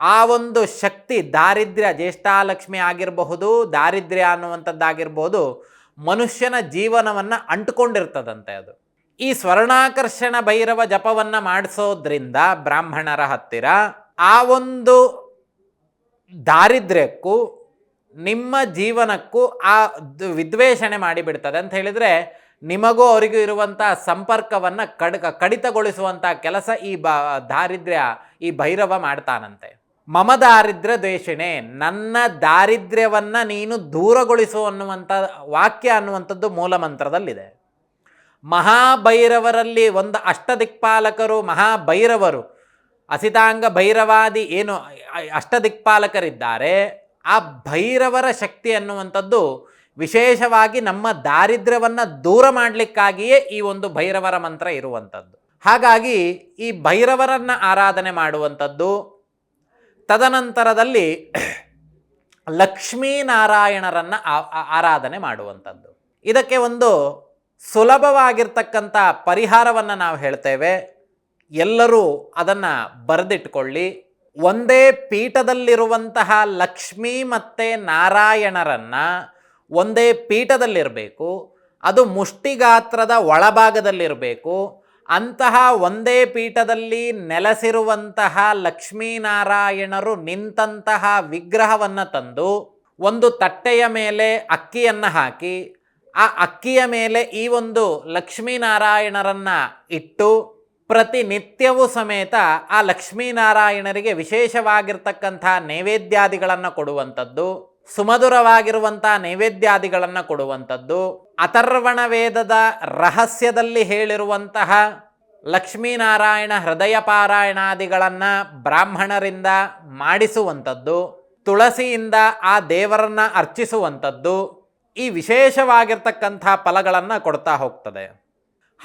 ಆ ಒಂದು ಶಕ್ತಿ ದಾರಿದ್ರ್ಯ ಜ್ಯೇಷ್ಠಾಲಕ್ಷ್ಮಿ ಆಗಿರಬಹುದು ದಾರಿದ್ರ್ಯ ಅನ್ನುವಂಥದ್ದಾಗಿರ್ಬೋದು, ಮನುಷ್ಯನ ಜೀವನವನ್ನು ಅಂಟ್ಕೊಂಡಿರ್ತದಂತೆ ಅದು. ಈ ಸ್ವರ್ಣಾಕರ್ಷಣ ಭೈರವ ಜಪವನ್ನು ಮಾಡಿಸೋದ್ರಿಂದ ಬ್ರಾಹ್ಮಣರ ಹತ್ತಿರ ಆ ಒಂದು ದಾರಿದ್ರ್ಯಕ್ಕೂ, ನಿಮ್ಮ ಜೀವನಕ್ಕೂ ಆ ವಿದ್ವೇಷಣೆ ಮಾಡಿಬಿಡ್ತದೆ. ಅಂತ ಹೇಳಿದರೆ ನಿಮಗೂ ಅವರಿಗೂ ಇರುವಂಥ ಸಂಪರ್ಕವನ್ನು ಕಡ ಕಡಿತಗೊಳಿಸುವಂಥ ಕೆಲಸ ಈ ಬ, ದಾರಿದ್ರ್ಯ ಈ ಭೈರವ ಮಾಡ್ತಾನಂತೆ. ಮಮ ದಾರಿದ್ರ್ಯ ದ್ವೇಷಣೆ, ನನ್ನ ದಾರಿದ್ರ್ಯವನ್ನು ನೀನು ದೂರಗೊಳಿಸು ಅನ್ನುವಂಥ ವಾಕ್ಯ ಅನ್ನುವಂಥದ್ದು ಮೂಲ ಮಂತ್ರದಲ್ಲಿದೆ. ಮಹಾಭೈರವರಲ್ಲಿ ಒಂದು ಅಷ್ಟದಿಕ್ಪಾಲಕರು, ಮಹಾಭೈರವರು, ಅಸಿತಾಂಗ ಭೈರವಾದಿ ಏನು ಅಷ್ಟದಿಕ್ಪಾಲಕರಿದ್ದಾರೆ, ಆ ಭೈರವರ ಶಕ್ತಿ ಅನ್ನುವಂಥದ್ದು ವಿಶೇಷವಾಗಿ ನಮ್ಮ ದಾರಿದ್ರ್ಯವನ್ನು ದೂರ ಮಾಡಲಿಕ್ಕಾಗಿಯೇ ಈ ಒಂದು ಭೈರವರ ಮಂತ್ರ ಇರುವಂಥದ್ದು. ಹಾಗಾಗಿ ಈ ಭೈರವರನ್ನು ಆರಾಧನೆ ಮಾಡುವಂಥದ್ದು, ತದನಂತರದಲ್ಲಿ ಲಕ್ಷ್ಮೀನಾರಾಯಣರನ್ನು ಆರಾಧನೆ ಮಾಡುವಂಥದ್ದು. ಇದಕ್ಕೆ ಒಂದು ಸುಲಭವಾಗಿರ್ತಕ್ಕಂಥ ಪರಿಹಾರವನ್ನು ನಾವು ಹೇಳ್ತೇವೆ. ಎಲ್ಲರೂ ಅದನ್ನು ಬರೆದಿಟ್ಕೊಳ್ಳಿ. ಒಂದೇ ಪೀಠದಲ್ಲಿರುವಂತಹ ಲಕ್ಷ್ಮೀ ಮತ್ತು ನಾರಾಯಣರನ್ನು ಒಂದೇ ಪೀಠದಲ್ಲಿರಬೇಕು, ಅದು ಮುಷ್ಟಿಗಾತ್ರದ ಒಳಭಾಗದಲ್ಲಿರಬೇಕು, ಅಂತಹ ಒಂದೇ ಪೀಠದಲ್ಲಿ ನೆಲೆಸಿರುವಂತಹ ಲಕ್ಷ್ಮೀನಾರಾಯಣರು ನಿಂತಹ ವಿಗ್ರಹವನ್ನು ತಂದು ಒಂದು ತಟ್ಟೆಯ ಮೇಲೆ ಅಕ್ಕಿಯನ್ನು ಹಾಕಿ, ಆ ಅಕ್ಕಿಯ ಮೇಲೆ ಈ ಒಂದು ಲಕ್ಷ್ಮೀನಾರಾಯಣರನ್ನು ಇಟ್ಟು, ಪ್ರತಿನಿತ್ಯವೂ ಸಮೇತ ಆ ಲಕ್ಷ್ಮೀನಾರಾಯಣರಿಗೆ ವಿಶೇಷವಾಗಿರ್ತಕ್ಕಂಥ ನೈವೇದ್ಯಾದಿಗಳನ್ನು ಕೊಡುವಂಥದ್ದು. ಸುಮಧುರವಾಗಿರುವಂಥ ನೈವೇದ್ಯಾದಿಗಳನ್ನು ಕೊಡುವಂಥದ್ದು. ಅಥರ್ವಣ ವೇದದ ರಹಸ್ಯದಲ್ಲಿ ಹೇಳಿರುವಂತಹ ಲಕ್ಷ್ಮೀನಾರಾಯಣ ಹೃದಯ ಪಾರಾಯಣಾದಿಗಳನ್ನು ಬ್ರಾಹ್ಮಣರಿಂದ ಮಾಡಿಸುವಂಥದ್ದು. ತುಳಸಿಯಿಂದ ಆ ದೇವರನ್ನ ಅರ್ಚಿಸುವಂಥದ್ದು. ಈ ವಿಶೇಷವಾಗಿರ್ತಕ್ಕಂಥ ಫಲಗಳನ್ನು ಕೊಡ್ತಾ ಹೋಗ್ತದೆ.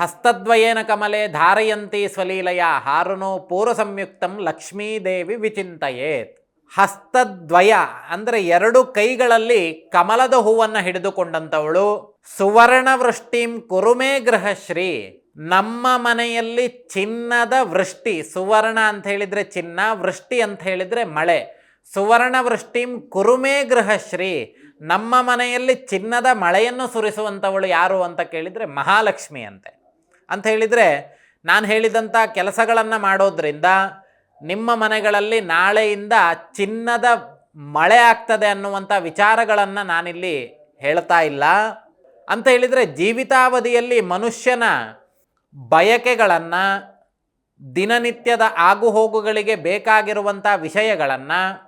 ಹಸ್ತದ್ವಯೇನ ಕಮಲೆ ಧಾರಯಂತಿ ಸ್ವಲೀಲಯ ಹಾರುನೋ ಪೂರ್ವ ಸಂಯುಕ್ತಂ ಲಕ್ಷ್ಮೀದೇವಿ ವಿಚಿಂತಯೇತ್. ಹಸ್ತದ್ವಯ ಅಂದರೆ ಎರಡು ಕೈಗಳಲ್ಲಿ ಕಮಲದ ಹೂವನ್ನು ಹಿಡಿದುಕೊಂಡಂಥವಳು ಸುವರ್ಣ ವೃಷ್ಟಿಂ ಕುರುಮೇ ಗೃಹಶ್ರೀ. ನಮ್ಮ ಮನೆಯಲ್ಲಿ ಚಿನ್ನದ ವೃಷ್ಟಿ, ಸುವರ್ಣ ಅಂತ ಹೇಳಿದ್ರೆ ಚಿನ್ನ, ವೃಷ್ಟಿ ಅಂತ ಹೇಳಿದ್ರೆ ಮಳೆ. ಸುವರ್ಣ ವೃಷ್ಟಿಂ ಕುರುಮೇ ಗೃಹಶ್ರೀ. ನಮ್ಮ ಮನೆಯಲ್ಲಿ ಚಿನ್ನದ ಮಳೆಯನ್ನು ಸುರಿಸುವಂಥವಳು ಯಾರು ಅಂತ ಕೇಳಿದರೆ ಮಹಾಲಕ್ಷ್ಮಿ ಅಂತೆ. ಅಂತ ಹೇಳಿದರೆ, ನಾನು ಹೇಳಿದಂಥ ಕೆಲಸಗಳನ್ನು ಮಾಡೋದ್ರಿಂದ ನಿಮ್ಮ ಮನೆಗಳಲ್ಲಿ ನಾಳೆಯಿಂದ ಚಿನ್ನದ ಮಳೆ ಆಗ್ತದೆ ಅನ್ನುವಂಥ ವಿಚಾರಗಳನ್ನು ನಾನಿಲ್ಲಿ ಹೇಳ್ತಾ ಇಲ್ಲ. ಅಂತ ಹೇಳಿದರೆ ಜೀವಿತಾವಧಿಯಲ್ಲಿ ಮನುಷ್ಯನ ಬಯಕೆಗಳನ್ನು, ದಿನನಿತ್ಯದ ಆಗುಹೋಗುಗಳಿಗೆ ಬೇಕಾಗಿರುವಂಥ ವಿಷಯಗಳನ್ನು,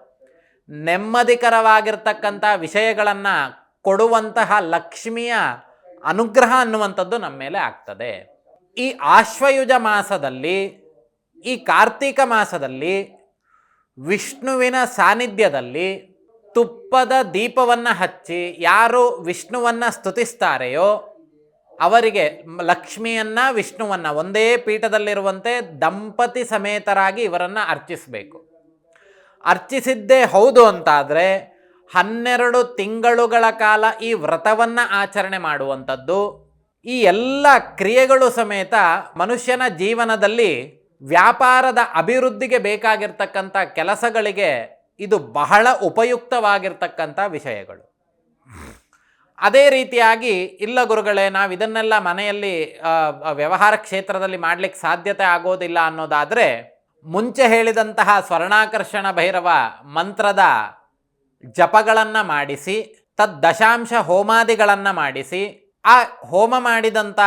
ನೆಮ್ಮದಿಕರವಾಗಿರ್ತಕ್ಕಂಥ ವಿಷಯಗಳನ್ನು ಕೊಡುವಂತಹ ಲಕ್ಷ್ಮಿಯ ಅನುಗ್ರಹ ಅನ್ನುವಂಥದ್ದು ನಮ್ಮ ಮೇಲೆ ಆಗ್ತದೆ. ಈ ಆಶ್ವಯುಜ ಮಾಸದಲ್ಲಿ ಈ ಕಾರ್ತೀಕ ಮಾಸದಲ್ಲಿ ವಿಷ್ಣುವಿನ ಸಾನ್ನಿಧ್ಯದಲ್ಲಿ ತುಪ್ಪದ ದೀಪವನ್ನು ಹಚ್ಚಿ ಯಾರು ವಿಷ್ಣುವನ್ನು ಸ್ತುತಿಸ್ತಾರೆಯೋ ಅವರಿಗೆ ಲಕ್ಷ್ಮಿಯನ್ನು ವಿಷ್ಣುವನ್ನ ಒಂದೇ ಪೀಠದಲ್ಲಿರುವಂತೆ ದಂಪತಿ ಸಮೇತರಾಗಿ ಇವರನ್ನು ಅರ್ಚಿಸಬೇಕು. ಅರ್ಚಿಸಿದ್ದೇ ಹೌದು ಅಂತಾದರೆ ಹನ್ನೆರಡು ತಿಂಗಳುಗಳ ಕಾಲ ಈ ವ್ರತವನ್ನು ಆಚರಣೆ ಮಾಡುವಂಥದ್ದು. ಈ ಎಲ್ಲ ಕ್ರಿಯೆಗಳು ಸಮೇತ ಮನುಷ್ಯನ ಜೀವನದಲ್ಲಿ ವ್ಯಾಪಾರದ ಅಭಿವೃದ್ಧಿಗೆ ಬೇಕಾಗಿರ್ತಕ್ಕಂಥ ಕೆಲಸಗಳಿಗೆ ಇದು ಬಹಳ ಉಪಯುಕ್ತವಾಗಿರ್ತಕ್ಕಂಥ ವಿಷಯಗಳು. ಅದೇ ರೀತಿಯಾಗಿ, ಇಲ್ಲ ಗುರುಗಳೇ, ನಾವು ಇದನ್ನೆಲ್ಲ ಮನೆಯಲ್ಲಿ ವ್ಯವಹಾರ ಕ್ಷೇತ್ರದಲ್ಲಿ ಮಾಡಲಿಕ್ಕೆ ಸಾಧ್ಯತೆ ಆಗೋದಿಲ್ಲ ಅನ್ನೋದಾದರೆ, ಮುಂಚೆ ಹೇಳಿದಂತಹ ಸ್ವರ್ಣಾಕರ್ಷಣ ಭೈರವ ಮಂತ್ರದ ಜಪಗಳನ್ನು ಮಾಡಿಸಿ ತದ್ದಶಾಂಶ ಹೋಮಾದಿಗಳನ್ನು ಮಾಡಿಸಿ, ಆ ಹೋಮ ಮಾಡಿದಂಥ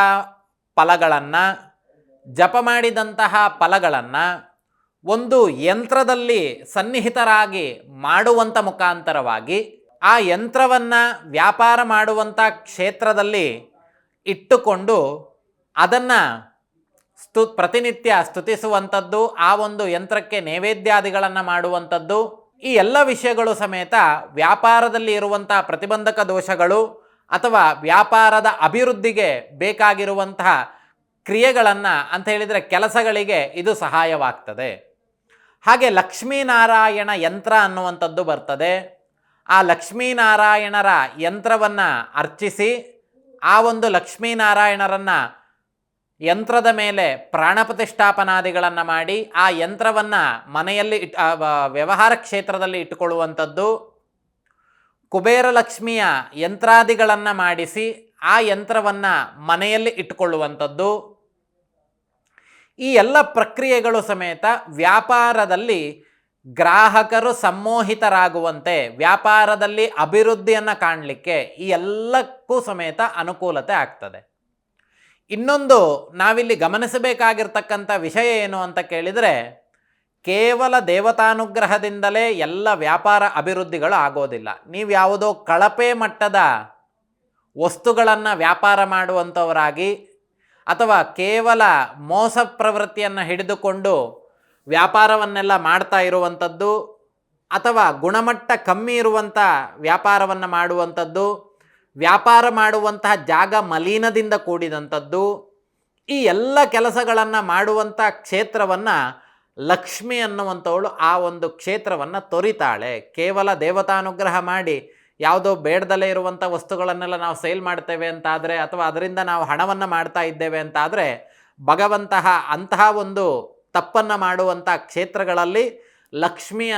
ಫಲಗಳನ್ನು ಜಪ ಮಾಡಿದಂತಹ ಫಲಗಳನ್ನು ಒಂದು ಯಂತ್ರದಲ್ಲಿ ಸನ್ನಿಹಿತರಾಗಿ ಮಾಡುವಂಥ ಮುಖಾಂತರವಾಗಿ ಆ ಯಂತ್ರವನ್ನು ವ್ಯಾಪಾರ ಮಾಡುವಂಥ ಕ್ಷೇತ್ರದಲ್ಲಿ ಇಟ್ಟುಕೊಂಡು ಅದನ್ನು ಸ್ತು ಪ್ರತಿನಿತ್ಯ ಸ್ತುತಿಸುವಂಥದ್ದು, ಆ ಒಂದು ಯಂತ್ರಕ್ಕೆ ನೈವೇದ್ಯಾದಿಗಳನ್ನು ಮಾಡುವಂಥದ್ದು, ಈ ಎಲ್ಲ ವಿಷಯಗಳು ಸಮೇತ ವ್ಯಾಪಾರದಲ್ಲಿ ಇರುವಂಥ ಪ್ರತಿಬಂಧಕ ದೋಷಗಳು ಅಥವಾ ವ್ಯಾಪಾರದ ಅಭಿವೃದ್ಧಿಗೆ ಬೇಕಾಗಿರುವಂತಹ ಕ್ರಿಯೆಗಳನ್ನು ಅಂತ ಹೇಳಿದರೆ ಕೆಲಸಗಳಿಗೆ ಇದು ಸಹಾಯವಾಗ್ತದೆ. ಹಾಗೆ ಲಕ್ಷ್ಮೀನಾರಾಯಣ ಯಂತ್ರ ಅನ್ನುವಂಥದ್ದು ಬರ್ತದೆ. ಆ ಲಕ್ಷ್ಮೀನಾರಾಯಣರ ಯಂತ್ರವನ್ನು ಅರ್ಚಿಸಿ ಆ ಒಂದು ಲಕ್ಷ್ಮೀನಾರಾಯಣರನ್ನು ಯಂತ್ರದ ಮೇಲೆ ಪ್ರಾಣ ಪ್ರತಿಷ್ಠಾಪನಾದಿಗಳನ್ನು ಮಾಡಿ ಆ ಯಂತ್ರವನ್ನು ಮನೆಯಲ್ಲಿ ಇಟ್ ವ್ಯವಹಾರ ಕ್ಷೇತ್ರದಲ್ಲಿ ಇಟ್ಟುಕೊಳ್ಳುವಂಥದ್ದು. ಕುಬೇರ ಲಕ್ಷ್ಮಿಯ ಯಂತ್ರಾದಿಗಳನ್ನು ಮಾಡಿಸಿ ಆ ಯಂತ್ರವನ್ನು ಮನೆಯಲ್ಲಿ ಇಟ್ಟುಕೊಳ್ಳುವಂಥದ್ದು. ಈ ಎಲ್ಲ ಪ್ರಕ್ರಿಯೆಗಳು ಸಮೇತ ವ್ಯಾಪಾರದಲ್ಲಿ ಗ್ರಾಹಕರು ಸಮ್ಮೋಹಿತರಾಗುವಂತೆ ವ್ಯಾಪಾರದಲ್ಲಿ ಅಭಿವೃದ್ಧಿಯನ್ನು ಕಾಣಲಿಕ್ಕೆ ಈ ಎಲ್ಲಕ್ಕೂ ಸಮೇತ ಅನುಕೂಲತೆ ಆಗ್ತದೆ. ಇನ್ನೊಂದು ನಾವಿಲ್ಲಿ ಗಮನಿಸಬೇಕಾಗಿರ್ತಕ್ಕಂಥ ವಿಷಯ ಏನು ಅಂತ ಕೇಳಿದರೆ ಕೇವಲ ದೇವತಾನುಗ್ರಹದಿಂದಲೇ ಎಲ್ಲ ವ್ಯಾಪಾರ ಅಭಿವೃದ್ಧಿಗಳು ಆಗೋದಿಲ್ಲ. ನೀವು ಯಾವುದೋ ಕಳಪೆ ಮಟ್ಟದ ವಸ್ತುಗಳನ್ನು ವ್ಯಾಪಾರ ಮಾಡುವಂಥವರಾಗಿ ಅಥವಾ ಕೇವಲ ಮೋಸ ಪ್ರವೃತ್ತಿಯನ್ನು ಹಿಡಿದುಕೊಂಡು ವ್ಯಾಪಾರವನ್ನೆಲ್ಲ ಮಾಡ್ತಾ ಇರುವಂಥದ್ದು ಅಥವಾ ಗುಣಮಟ್ಟ ಕಮ್ಮಿ ಇರುವಂಥ ವ್ಯಾಪಾರವನ್ನು ಮಾಡುವಂಥದ್ದು, ವ್ಯಾಪಾರ ಮಾಡುವಂತಹ ಜಾಗ ಮಲಿನದಿಂದ ಕೂಡಿದಂಥದ್ದು, ಈ ಎಲ್ಲ ಕೆಲಸಗಳನ್ನು ಮಾಡುವಂಥ ಕ್ಷೇತ್ರವನ್ನು ಲಕ್ಷ್ಮಿ ಅನ್ನುವಂಥವಳು ಆ ಒಂದು ಕ್ಷೇತ್ರವನ್ನು ತೊರಿತಾಳೆ. ಕೇವಲ ದೇವತಾನುಗ್ರಹ ಮಾಡಿ ಯಾವುದೋ ಬೇಡದಲ್ಲೇ ಇರುವಂಥ ವಸ್ತುಗಳನ್ನೆಲ್ಲ ನಾವು ಸೇಲ್ ಮಾಡ್ತೇವೆ ಅಂತಾದರೆ ಅಥವಾ ಅದರಿಂದ ನಾವು ಹಣವನ್ನು ಮಾಡ್ತಾ ಇದ್ದೇವೆ ಅಂತಾದರೆ ಭಗವಂತಹ ಅಂತಹ ಒಂದು ತಪ್ಪನ್ನು ಮಾಡುವಂಥ ಕ್ಷೇತ್ರಗಳಲ್ಲಿ ಲಕ್ಷ್ಮಿಯ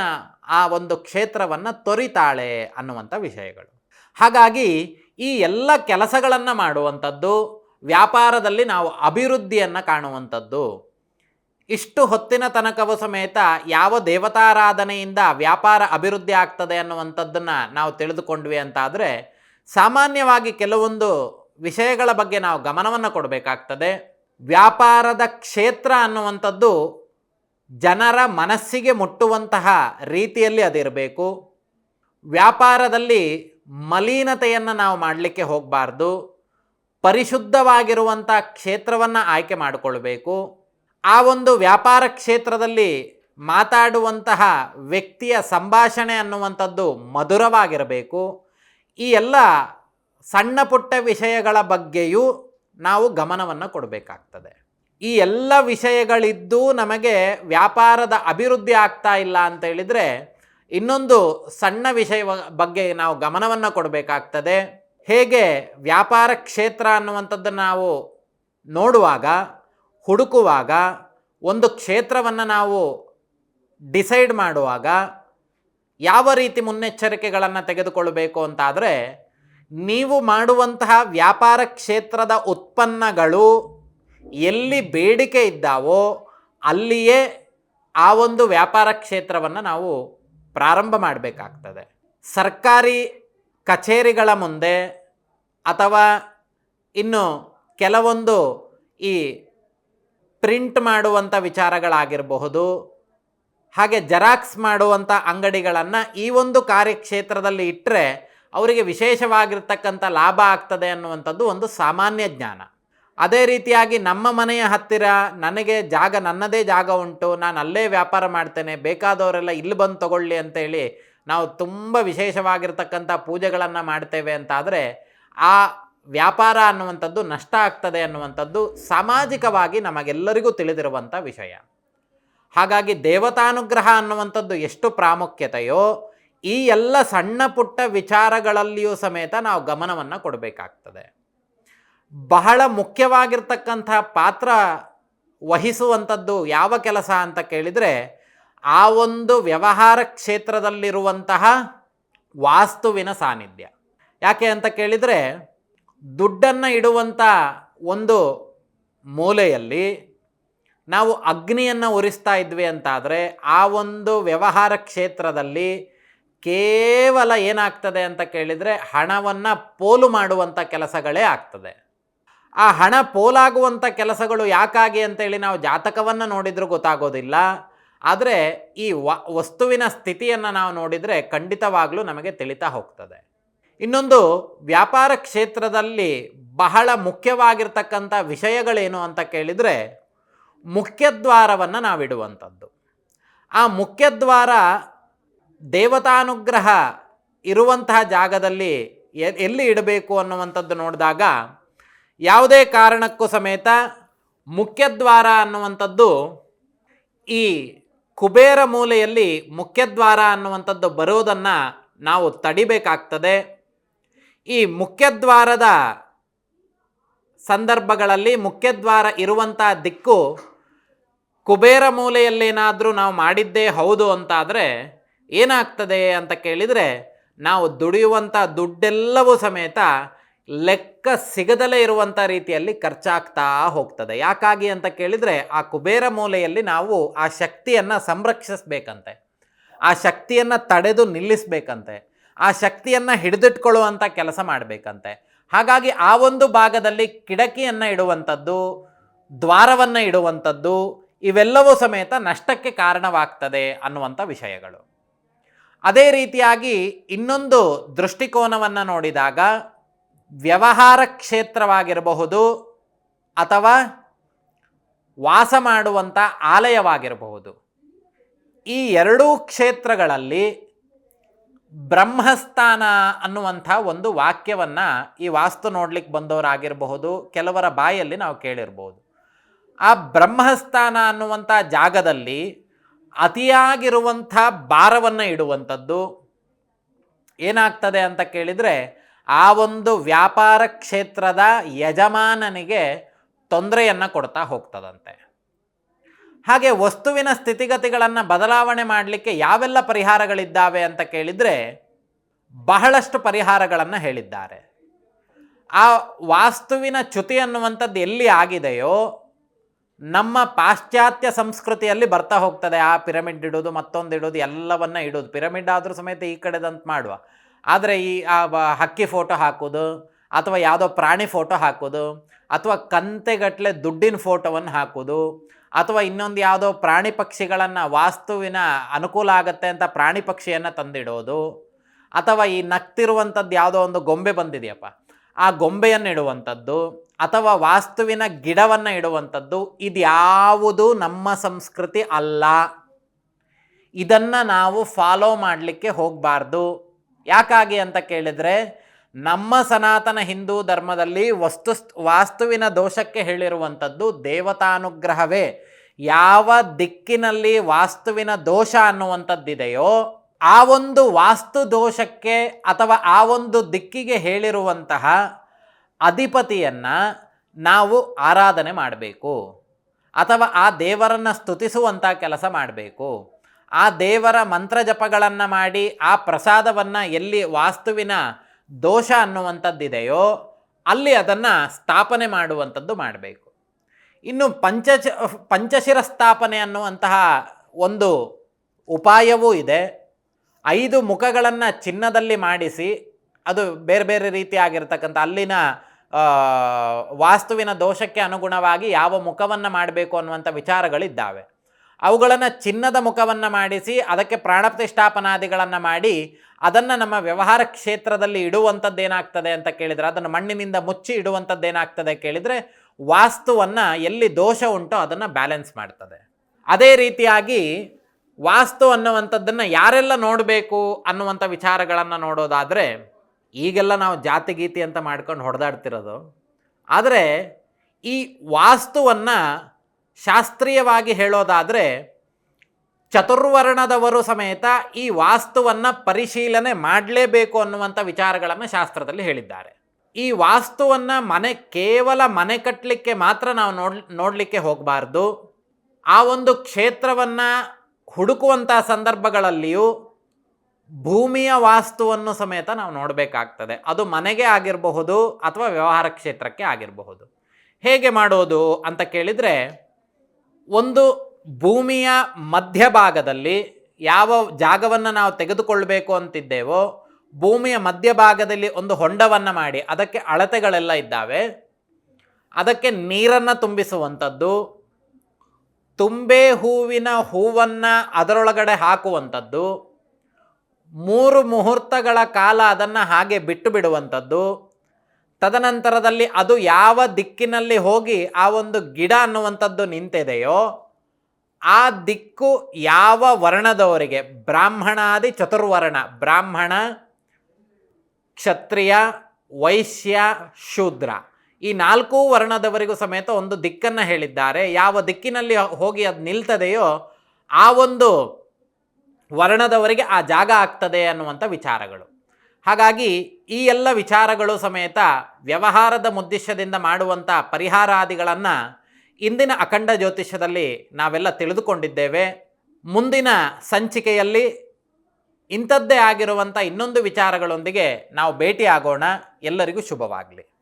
ಆ ಒಂದು ಕ್ಷೇತ್ರವನ್ನು ತೊರಿತಾಳೆ ಅನ್ನುವಂಥ ವಿಷಯಗಳು. ಹಾಗಾಗಿ ಈ ಎಲ್ಲ ಕೆಲಸಗಳನ್ನು ಮಾಡುವಂಥದ್ದು ವ್ಯಾಪಾರದಲ್ಲಿ ನಾವು ಅಭಿವೃದ್ಧಿಯನ್ನು ಕಾಣುವಂಥದ್ದು. ಇಷ್ಟು ಹೊತ್ತಿನ ತನಕವೂ ಸಮೇತ ಯಾವ ದೇವತಾರಾಧನೆಯಿಂದ ವ್ಯಾಪಾರ ಅಭಿವೃದ್ಧಿ ಆಗ್ತದೆ ಅನ್ನುವಂಥದ್ದನ್ನು ನಾವು ತಿಳಿದುಕೊಂಡ್ವಿ ಅಂತಾದರೆ, ಸಾಮಾನ್ಯವಾಗಿ ಕೆಲವೊಂದು ವಿಷಯಗಳ ಬಗ್ಗೆ ನಾವು ಗಮನವನ್ನು ಕೊಡಬೇಕಾಗ್ತದೆ. ವ್ಯಾಪಾರದ ಕ್ಷೇತ್ರ ಅನ್ನುವಂಥದ್ದು ಜನರ ಮನಸ್ಸಿಗೆ ಮುಟ್ಟುವಂತಹ ರೀತಿಯಲ್ಲಿ ಅದಿರಬೇಕು. ವ್ಯಾಪಾರದಲ್ಲಿ ಮಲೀನತೆಯನ್ನು ನಾವು ಮಾಡಲಿಕ್ಕೆ ಹೋಗಬಾರ್ದು. ಪರಿಶುದ್ಧವಾಗಿರುವಂಥ ಕ್ಷೇತ್ರವನ್ನು ಆಯ್ಕೆ ಮಾಡಿಕೊಳ್ಬೇಕು. ಆ ಒಂದು ವ್ಯಾಪಾರ ಕ್ಷೇತ್ರದಲ್ಲಿ ಮಾತಾಡುವಂತಹ ವ್ಯಕ್ತಿಯ ಸಂಭಾಷಣೆ ಅನ್ನುವಂಥದ್ದು ಮಧುರವಾಗಿರಬೇಕು. ಈ ಎಲ್ಲ ಸಣ್ಣ ಪುಟ್ಟ ವಿಷಯಗಳ ಬಗ್ಗೆಯೂ ನಾವು ಗಮನವನ್ನು ಕೊಡಬೇಕಾಗ್ತದೆ. ಈ ಎಲ್ಲ ವಿಷಯಗಳಿದ್ದು ನಮಗೆ ವ್ಯಾಪಾರದ ಅಭಿವೃದ್ಧಿ ಆಗ್ತಾ ಇಲ್ಲ ಅಂತ ಹೇಳಿದರೆ ಇನ್ನೊಂದು ಸಣ್ಣ ವಿಷಯ ಬಗ್ಗೆ ನಾವು ಗಮನವನ್ನು ಕೊಡಬೇಕಾಗ್ತದೆ. ಹೇಗೆ ವ್ಯಾಪಾರ ಕ್ಷೇತ್ರ ಅನ್ನುವಂಥದ್ದನ್ನು ನಾವು ನೋಡುವಾಗ ಹುಡುಕುವಾಗ ಒಂದು ಕ್ಷೇತ್ರವನ್ನು ನಾವು ಡಿಸೈಡ್ ಮಾಡುವಾಗ ಯಾವ ರೀತಿ ಮುನ್ನೆಚ್ಚರಿಕೆಗಳನ್ನು ತೆಗೆದುಕೊಳ್ಳಬೇಕು ಅಂತಾದರೆ ನೀವು ಮಾಡುವಂತಹ ವ್ಯಾಪಾರ ಕ್ಷೇತ್ರದ ಉತ್ಪನ್ನಗಳು ಎಲ್ಲಿ ಬೇಡಿಕೆ ಇದ್ದಾವೋ ಅಲ್ಲಿಯೇ ಆ ಒಂದು ವ್ಯಾಪಾರ ಕ್ಷೇತ್ರವನ್ನು ನಾವು ಪ್ರಾರಂಭ ಮಾಡಬೇಕಾಗ್ತದೆ. ಸರ್ಕಾರಿ ಕಚೇರಿಗಳ ಮುಂದೆ ಅಥವಾ ಇನ್ನು ಕೆಲವೊಂದು ಈ ಪ್ರಿಂಟ್ ಮಾಡುವಂಥ ವಿಚಾರಗಳಾಗಿರಬಹುದು, ಹಾಗೆ ಜೆರಾಕ್ಸ್ ಮಾಡುವಂಥ ಅಂಗಡಿಗಳನ್ನು ಈ ಒಂದು ಕಾರ್ಯಕ್ಷೇತ್ರದಲ್ಲಿ ಇಟ್ಟರೆ ಅವರಿಗೆ ವಿಶೇಷವಾಗಿರ್ತಕ್ಕಂಥ ಲಾಭ ಆಗ್ತದೆ ಅನ್ನುವಂಥದ್ದು ಒಂದು ಸಾಮಾನ್ಯ ಜ್ಞಾನ. ಅದೇ ರೀತಿಯಾಗಿ ನಮ್ಮ ಮನೆಯ ಹತ್ತಿರ ನನಗೆ ಜಾಗ ನನ್ನದೇ ಜಾಗ ಉಂಟು, ನಾನು ಅಲ್ಲೇ ವ್ಯಾಪಾರ ಮಾಡ್ತೇನೆ, ಬೇಕಾದವರೆಲ್ಲ ಇಲ್ಲಿ ಬಂದು ತಗೊಳ್ಳಿ ಅಂತೇಳಿ ನಾವು ತುಂಬ ವಿಶೇಷವಾಗಿರ್ತಕ್ಕಂಥ ಪೂಜೆಗಳನ್ನು ಮಾಡ್ತೇವೆ ಅಂತಾದರೆ ಆ ವ್ಯಾಪಾರ ಅನ್ನುವಂಥದ್ದು ನಷ್ಟ ಆಗ್ತದೆ ಅನ್ನುವಂಥದ್ದು ಸಾಮಾಜಿಕವಾಗಿ ನಮಗೆಲ್ಲರಿಗೂ ತಿಳಿದಿರುವಂಥ ವಿಷಯ. ಹಾಗಾಗಿ ದೇವತಾನುಗ್ರಹ ಅನ್ನುವಂಥದ್ದು ಎಷ್ಟು ಪ್ರಾಮುಖ್ಯತೆಯೋ, ಈ ಎಲ್ಲ ಸಣ್ಣ ಪುಟ್ಟ ವಿಚಾರಗಳಲ್ಲಿಯೂ ಸಮೇತ ನಾವು ಗಮನವನ್ನು ಕೊಡಬೇಕಾಗ್ತದೆ. ಬಹಳ ಮುಖ್ಯವಾಗಿರ್ತಕ್ಕಂಥ ಪಾತ್ರ ವಹಿಸುವಂಥದ್ದು ಯಾವ ಕೆಲಸ ಅಂತ ಕೇಳಿದರೆ, ಆ ಒಂದು ವ್ಯವಹಾರ ಕ್ಷೇತ್ರದಲ್ಲಿರುವಂತಹ ವಾಸ್ತುವಿನ ಸಾನ್ನಿಧ್ಯ. ಯಾಕೆ ಅಂತ ಕೇಳಿದರೆ ದುಡ್ಡನ್ನು ಇಡುವಂಥ ಒಂದು ಮೂಲೆಯಲ್ಲಿ ನಾವು ಅಗ್ನಿಯನ್ನು ಉರಿಸ್ತಾ ಇದ್ವಿ ಅಂತಾದರೆ ಆ ಒಂದು ವ್ಯವಹಾರ ಕ್ಷೇತ್ರದಲ್ಲಿ ಕೇವಲ ಏನಾಗ್ತದೆ ಅಂತ ಕೇಳಿದರೆ ಹಣವನ್ನು ಪೋಲು ಮಾಡುವಂಥ ಕೆಲಸಗಳೇ ಆಗ್ತದೆ. ಆ ಹಣ ಪೋಲಾಗುವಂಥ ಕೆಲಸಗಳು ಯಾಕಾಗಿ ಅಂತೇಳಿ ನಾವು ಜಾತಕವನ್ನು ನೋಡಿದರೂ ಗೊತ್ತಾಗೋದಿಲ್ಲ. ಆದರೆ ಈ ವಸ್ತುವಿನ ಸ್ಥಿತಿಯನ್ನು ನಾವು ನೋಡಿದರೆ ಖಂಡಿತವಾಗಲೂ ನಮಗೆ ತಿಳಿತಾ ಹೋಗ್ತದೆ. ಇನ್ನೊಂದು ವ್ಯಾಪಾರ ಕ್ಷೇತ್ರದಲ್ಲಿ ಬಹಳ ಮುಖ್ಯವಾಗಿರ್ತಕ್ಕಂಥ ವಿಷಯಗಳೇನು ಅಂತ ಕೇಳಿದರೆ ಮುಖ್ಯದ್ವಾರವನ್ನು ನಾವಿಡುವಂಥದ್ದು. ಆ ಮುಖ್ಯದ್ವಾರ ದೇವತಾನುಗ್ರಹ ಇರುವಂತಹ ಜಾಗದಲ್ಲಿ ಎಲ್ಲಿ ಇಡಬೇಕು ಅನ್ನುವಂಥದ್ದು ನೋಡಿದಾಗ ಯಾವುದೇ ಕಾರಣಕ್ಕೂ ಸಮೇತ ಮುಖ್ಯದ್ವಾರ ಅನ್ನುವಂಥದ್ದು ಈ ಕುಬೇರ ಮೂಲೆಯಲ್ಲಿ ಮುಖ್ಯದ್ವಾರ ಅನ್ನುವಂಥದ್ದು ಬರೋದನ್ನು ನಾವು ತಡಿಬೇಕಾಗ್ತದೆ. ಈ ಮುಖ್ಯದ್ವಾರದ ಸಂದರ್ಭಗಳಲ್ಲಿ ಮುಖ್ಯದ್ವಾರ ಇರುವಂಥ ದಿಕ್ಕು ಕುಬೇರ ಮೂಲೆಯಲ್ಲೇನಾದರೂ ನಾವು ಮಾಡಿದ್ದೇ ಹೌದು ಅಂತಾದರೆ ಏನಾಗ್ತದೆ ಅಂತ ಕೇಳಿದರೆ ನಾವು ದುಡಿಯುವಂಥ ದುಡ್ಡೆಲ್ಲವೂ ಸಮೇತ ಲೆಕ್ಕ ಸಿಗದಲೇ ಇರುವಂಥ ರೀತಿಯಲ್ಲಿ ಖರ್ಚಾಗ್ತಾ ಹೋಗ್ತದೆ. ಯಾಕಾಗಿ ಅಂತ ಕೇಳಿದರೆ ಆ ಕುಬೇರ ಮೂಲೆಯಲ್ಲಿ ನಾವು ಆ ಶಕ್ತಿಯನ್ನು ಸಂರಕ್ಷಿಸಬೇಕಂತೆ. ಆ ಶಕ್ತಿಯನ್ನು ತಡೆದು ನಿಲ್ಲಿಸಬೇಕಂತೆ. ಆ ಶಕ್ತಿಯನ್ನು ಹಿಡಿದಿಟ್ಕೊಳ್ಳುವಂಥ ಕೆಲಸ ಮಾಡಬೇಕಂತೆ. ಹಾಗಾಗಿ ಆ ಒಂದು ಭಾಗದಲ್ಲಿ ಕಿಡಕಿಯನ್ನು ಇಡುವಂಥದ್ದು, ದ್ವಾರವನ್ನು ಇಡುವಂಥದ್ದು, ಇವೆಲ್ಲವೂ ಸಮೇತ ನಷ್ಟಕ್ಕೆ ಕಾರಣವಾಗ್ತದೆ ಅನ್ನುವಂಥ ವಿಷಯಗಳು. ಅದೇ ರೀತಿಯಾಗಿ ಇನ್ನೊಂದು ದೃಷ್ಟಿಕೋನವನ್ನು ನೋಡಿದಾಗ ವ್ಯವಹಾರ ಕ್ಷೇತ್ರವಾಗಿರಬಹುದು ಅಥವಾ ವಾಸ ಮಾಡುವಂಥ ಆಲಯವಾಗಿರಬಹುದು. ಈ ಎರಡೂ ಕ್ಷೇತ್ರಗಳಲ್ಲಿ ಬ್ರಹ್ಮಸ್ಥಾನ ಅನ್ನುವಂಥ ಒಂದು ವಾಕ್ಯವನ್ನು ಈ ವಾಸ್ತು ನೋಡ್ಲಿಕ್ಕೆ ಬಂದವರಾಗಿರಬಹುದು, ಕೆಲವರ ಬಾಯಲ್ಲಿ ನಾವು ಕೇಳಿರ್ಬೋದು. ಆ ಬ್ರಹ್ಮಸ್ಥಾನ ಅನ್ನುವಂಥ ಜಾಗದಲ್ಲಿ ಅತಿಯಾಗಿರುವಂಥ ಭಾರವನ್ನು ಇಡುವಂಥದ್ದು ಏನಾಗ್ತದೆ ಅಂತ ಕೇಳಿದರೆ, ಆ ಒಂದು ವ್ಯಾಪಾರ ಕ್ಷೇತ್ರದ ಯಜಮಾನನಿಗೆ ತೊಂದರೆಯನ್ನು ಕೊಡ್ತಾ ಹೋಗ್ತದಂತೆ. ಹಾಗೆ ವಸ್ತುವಿನ ಸ್ಥಿತಿಗತಿಗಳನ್ನು ಬದಲಾವಣೆ ಮಾಡಲಿಕ್ಕೆ ಯಾವೆಲ್ಲ ಪರಿಹಾರಗಳಿದ್ದಾವೆ ಅಂತ ಕೇಳಿದರೆ ಬಹಳಷ್ಟು ಪರಿಹಾರಗಳನ್ನು ಹೇಳಿದ್ದಾರೆ. ಆ ವಾಸ್ತುವಿನ ಚ್ಯುತಿ ಅನ್ನುವಂಥದ್ದು ಎಲ್ಲಿ ಆಗಿದೆಯೋ ನಮ್ಮ ಪಾಶ್ಚಾತ್ಯ ಸಂಸ್ಕೃತಿಯಲ್ಲಿ ಬರ್ತಾ ಹೋಗ್ತದೆ. ಆ ಪಿರಮಿಡ್ ಇಡೋದು ಮತ್ತೊಂದು ಇಡೋದು ಎಲ್ಲವನ್ನು ಇಡೋದು ಪಿರಮಿಡ್ ಆದರೂ ಸಮೇತ ಈ ಕಡೆದಂತ ಮಾಡುವ. ಆದರೆ ಈ ಆ ಹಕ್ಕಿ ಫೋಟೋ ಹಾಕೋದು ಅಥವಾ ಯಾವುದೋ ಪ್ರಾಣಿ ಫೋಟೋ ಹಾಕೋದು ಅಥವಾ ಕಂತೆಗಟ್ಟಲೆ ದುಡ್ಡಿನ ಫೋಟೋವನ್ನು ಹಾಕೋದು ಅಥವಾ ಇನ್ನೊಂದು ಯಾವುದೋ ಪ್ರಾಣಿ ಪಕ್ಷಿಗಳನ್ನು ವಾಸ್ತುವಿನ ಅನುಕೂಲ ಆಗತ್ತೆ ಅಂತ ಪ್ರಾಣಿ ಪಕ್ಷಿಯನ್ನು ತಂದಿಡೋದು, ಅಥವಾ ಈ ನಕ್ತಿರುವಂಥದ್ದು ಯಾವುದೋ ಒಂದು ಗೊಂಬೆ ಬಂದಿದೆಯಪ್ಪ, ಆ ಗೊಂಬೆಯನ್ನು ಇಡುವಂಥದ್ದು, ಅಥವಾ ವಾಸ್ತುವಿನ ಗಿಡವನ್ನು ಇಡುವಂಥದ್ದು ಇದ್ಯಾವುದು ನಮ್ಮ ಸಂಸ್ಕೃತಿ ಅಲ್ಲ. ಇದನ್ನು ನಾವು ಫಾಲೋ ಮಾಡಲಿಕ್ಕೆ ಹೋಗಬಾರ್ದು. ಯಾಕಾಗಿ ಅಂತ ಕೇಳಿದರೆ ನಮ್ಮ ಸನಾತನ ಹಿಂದೂ ಧರ್ಮದಲ್ಲಿ ವಸ್ತು ವಾಸ್ತುವಿನ ದೋಷಕ್ಕೆ ಹೇಳಿರುವಂಥದ್ದು ದೇವತಾನುಗ್ರಹವೇ. ಯಾವ ದಿಕ್ಕಿನಲ್ಲಿ ವಾಸ್ತುವಿನ ದೋಷ ಅನ್ನುವಂಥದ್ದಿದೆಯೋ, ಆ ಒಂದು ವಾಸ್ತು ದೋಷಕ್ಕೆ ಅಥವಾ ಆ ಒಂದು ದಿಕ್ಕಿಗೆ ಹೇಳಿರುವಂತಹ ಅಧಿಪತಿಯನ್ನು ನಾವು ಆರಾಧನೆ ಮಾಡಬೇಕು. ಅಥವಾ ಆ ದೇವರನ್ನು ಸ್ತುತಿಸುವಂಥ ಕೆಲಸ ಮಾಡಬೇಕು. ಆ ದೇವರ ಮಂತ್ರ ಜಪಗಳನ್ನು ಮಾಡಿ ಆ ಪ್ರಸಾದವನ್ನು ಎಲ್ಲಿ ವಾಸ್ತುವಿನ ದೋಷ ಅನ್ನುವಂಥದ್ದಿದೆಯೋ ಅಲ್ಲಿ ಅದನ್ನು ಸ್ಥಾಪನೆ ಮಾಡುವಂಥದ್ದು ಮಾಡಬೇಕು. ಇನ್ನು ಪಂಚ ಪಂಚಶಿರ ಸ್ಥಾಪನೆ ಅನ್ನುವಂತಹ ಒಂದು ಉಪಾಯವೂ ಇದೆ. ಐದು ಮುಖಗಳನ್ನು ಚಿನ್ನದಲ್ಲಿ ಮಾಡಿಸಿ, ಅದು ಬೇರೆ ಬೇರೆ ರೀತಿಯಾಗಿರ್ತಕ್ಕಂಥ ಅಲ್ಲಿನ ವಾಸ್ತುವಿನ ದೋಷಕ್ಕೆ ಅನುಗುಣವಾಗಿ ಯಾವ ಮುಖವನ್ನು ಮಾಡಬೇಕು ಅನ್ನುವಂಥ ವಿಚಾರಗಳಿದ್ದಾವೆ. ಅವುಗಳನ್ನು ಚಿನ್ನದ ಮುಖವನ್ನು ಮಾಡಿಸಿ, ಅದಕ್ಕೆ ಪ್ರಾಣಪ್ರತಿಷ್ಠಾಪನಾದಿಗಳನ್ನು ಮಾಡಿ ಅದನ್ನು ನಮ್ಮ ವ್ಯವಹಾರ ಕ್ಷೇತ್ರದಲ್ಲಿ ಇಡುವಂಥದ್ದೇನಾಗ್ತದೆ ಅಂತ ಕೇಳಿದರೆ, ಅದನ್ನು ಮಣ್ಣಿನಿಂದ ಮುಚ್ಚಿ ಇಡುವಂಥದ್ದೇನಾಗ್ತದೆ ಕೇಳಿದರೆ, ವಾಸ್ತುವನ್ನು ಎಲ್ಲಿ ದೋಷ ಉಂಟೋ ಅದನ್ನು ಬ್ಯಾಲೆನ್ಸ್ ಮಾಡ್ತದೆ. ಅದೇ ರೀತಿಯಾಗಿ ವಾಸ್ತು ಅನ್ನುವಂಥದ್ದನ್ನು ಯಾರೆಲ್ಲ ನೋಡಬೇಕು ಅನ್ನುವಂಥ ವಿಚಾರಗಳನ್ನು ನೋಡೋದಾದರೆ, ಈಗೆಲ್ಲ ನಾವು ಜಾತಿ ಗೀತಿ ಅಂತ ಮಾಡ್ಕೊಂಡು ಹೊಡೆದಾಡ್ತಿರೋದು. ಆದರೆ ಈ ವಾಸ್ತುವನ್ನು ಶಾಸ್ತ್ರೀಯವಾಗಿ ಹೇಳೋದಾದರೆ ಚತುರ್ವರ್ಣದವರು ಸಮೇತ ಈ ವಾಸ್ತುವನ್ನು ಪರಿಶೀಲನೆ ಮಾಡಲೇಬೇಕು ಅನ್ನುವಂಥ ವಿಚಾರಗಳನ್ನು ಶಾಸ್ತ್ರದಲ್ಲಿ ಹೇಳಿದ್ದಾರೆ. ಈ ವಾಸ್ತುವನ್ನು ಮನೆ, ಕೇವಲ ಮನೆ ಕಟ್ಟಲಿಕ್ಕೆ ಮಾತ್ರ ನಾವು ನೋಡ್, ನೋಡಲಿಕ್ಕೆ ಹೋಗಬಾರ್ದು. ಆ ಒಂದು ಕ್ಷೇತ್ರವನ್ನು ಹುಡುಕುವಂಥ ಸಂದರ್ಭಗಳಲ್ಲಿಯೂ ಭೂಮಿಯ ವಾಸ್ತುವನ್ನು ಸಮೇತ ನಾವು ನೋಡಬೇಕಾಗ್ತದೆ. ಅದು ಮನೆಗೆ ಆಗಿರಬಹುದು ಅಥವಾ ವ್ಯವಹಾರ ಕ್ಷೇತ್ರಕ್ಕೆ ಆಗಿರಬಹುದು. ಹೇಗೆ ಮಾಡೋದು ಅಂತ ಕೇಳಿದರೆ, ಒಂದು ಭೂಮಿಯ ಮಧ್ಯಭಾಗದಲ್ಲಿ ಯಾವ ಜಾಗವನ್ನು ನಾವು ತೆಗೆದುಕೊಳ್ಳಬೇಕು ಅಂತಿದ್ದೇವೋ, ಭೂಮಿಯ ಮಧ್ಯಭಾಗದಲ್ಲಿ ಒಂದು ಹೊಂಡವನ್ನು ಮಾಡಿ, ಅದಕ್ಕೆ ಅಳತೆಗಳೆಲ್ಲ ಇದ್ದಾವೆ. ಅದಕ್ಕೆ ನೀರನ್ನು ತುಂಬಿಸುವಂಥದ್ದು, ತುಂಬೆ ಹೂವಿನ ಹೂವನ್ನು ಅದರೊಳಗಡೆ ಹಾಕುವಂಥದ್ದು, ಮೂರು ಮುಹೂರ್ತಗಳ ಕಾಲ ಅದನ್ನು ಹಾಗೆ ಬಿಟ್ಟು ಬಿಡುವಂಥದ್ದು. ತದನಂತರದಲ್ಲಿ ಅದು ಯಾವ ದಿಕ್ಕಿನಲ್ಲಿ ಹೋಗಿ ಆ ಒಂದು ಗಿಡ ಅನ್ನುವಂಥದ್ದು ನಿಂತಿದೆಯೋ ಆ ದಿಕ್ಕು ಯಾವ ವರ್ಣದವರಿಗೆ? ಬ್ರಾಹ್ಮಣಾದಿ ಚತುರ್ವರ್ಣ. ಬ್ರಾಹ್ಮಣ, ಕ್ಷತ್ರಿಯ, ವೈಶ್ಯ, ಶೂದ್ರ. ಈ ನಾಲ್ಕು ವರ್ಣದವರಿಗೂ ಸಮೇತ ಒಂದು ದಿಕ್ಕನ್ನು ಹೇಳಿದ್ದಾರೆ. ಯಾವ ದಿಕ್ಕಿನಲ್ಲಿ ಹೋಗಿ ಅದು ನಿಲ್ತದೆಯೋ ಆ ಒಂದು ವರ್ಣದವರಿಗೆ ಆ ಜಾಗ ಆಗ್ತದೆ ಅನ್ನುವಂಥ ವಿಚಾರಗಳು. ಹಾಗಾಗಿ ಈ ಎಲ್ಲ ವಿಚಾರಗಳು ಸಮೇತ ವ್ಯವಹಾರದ ಉದ್ದೇಶದಿಂದ ಮಾಡುವಂಥ ಪರಿಹಾರಾದಿಗಳನ್ನು ಇಂದಿನ ಅಖಂಡ ಜ್ಯೋತಿಷ್ಯದಲ್ಲಿ ನಾವೆಲ್ಲ ತಿಳಿದುಕೊಂಡಿದ್ದೇವೆ. ಮುಂದಿನ ಸಂಚಿಕೆಯಲ್ಲಿ ಇಂಥದ್ದೇ ಆಗಿರುವಂಥ ಇನ್ನೊಂದು ವಿಚಾರಗಳೊಂದಿಗೆ ನಾವು ಭೇಟಿಯಾಗೋಣ. ಎಲ್ಲರಿಗೂ ಶುಭವಾಗಲಿ.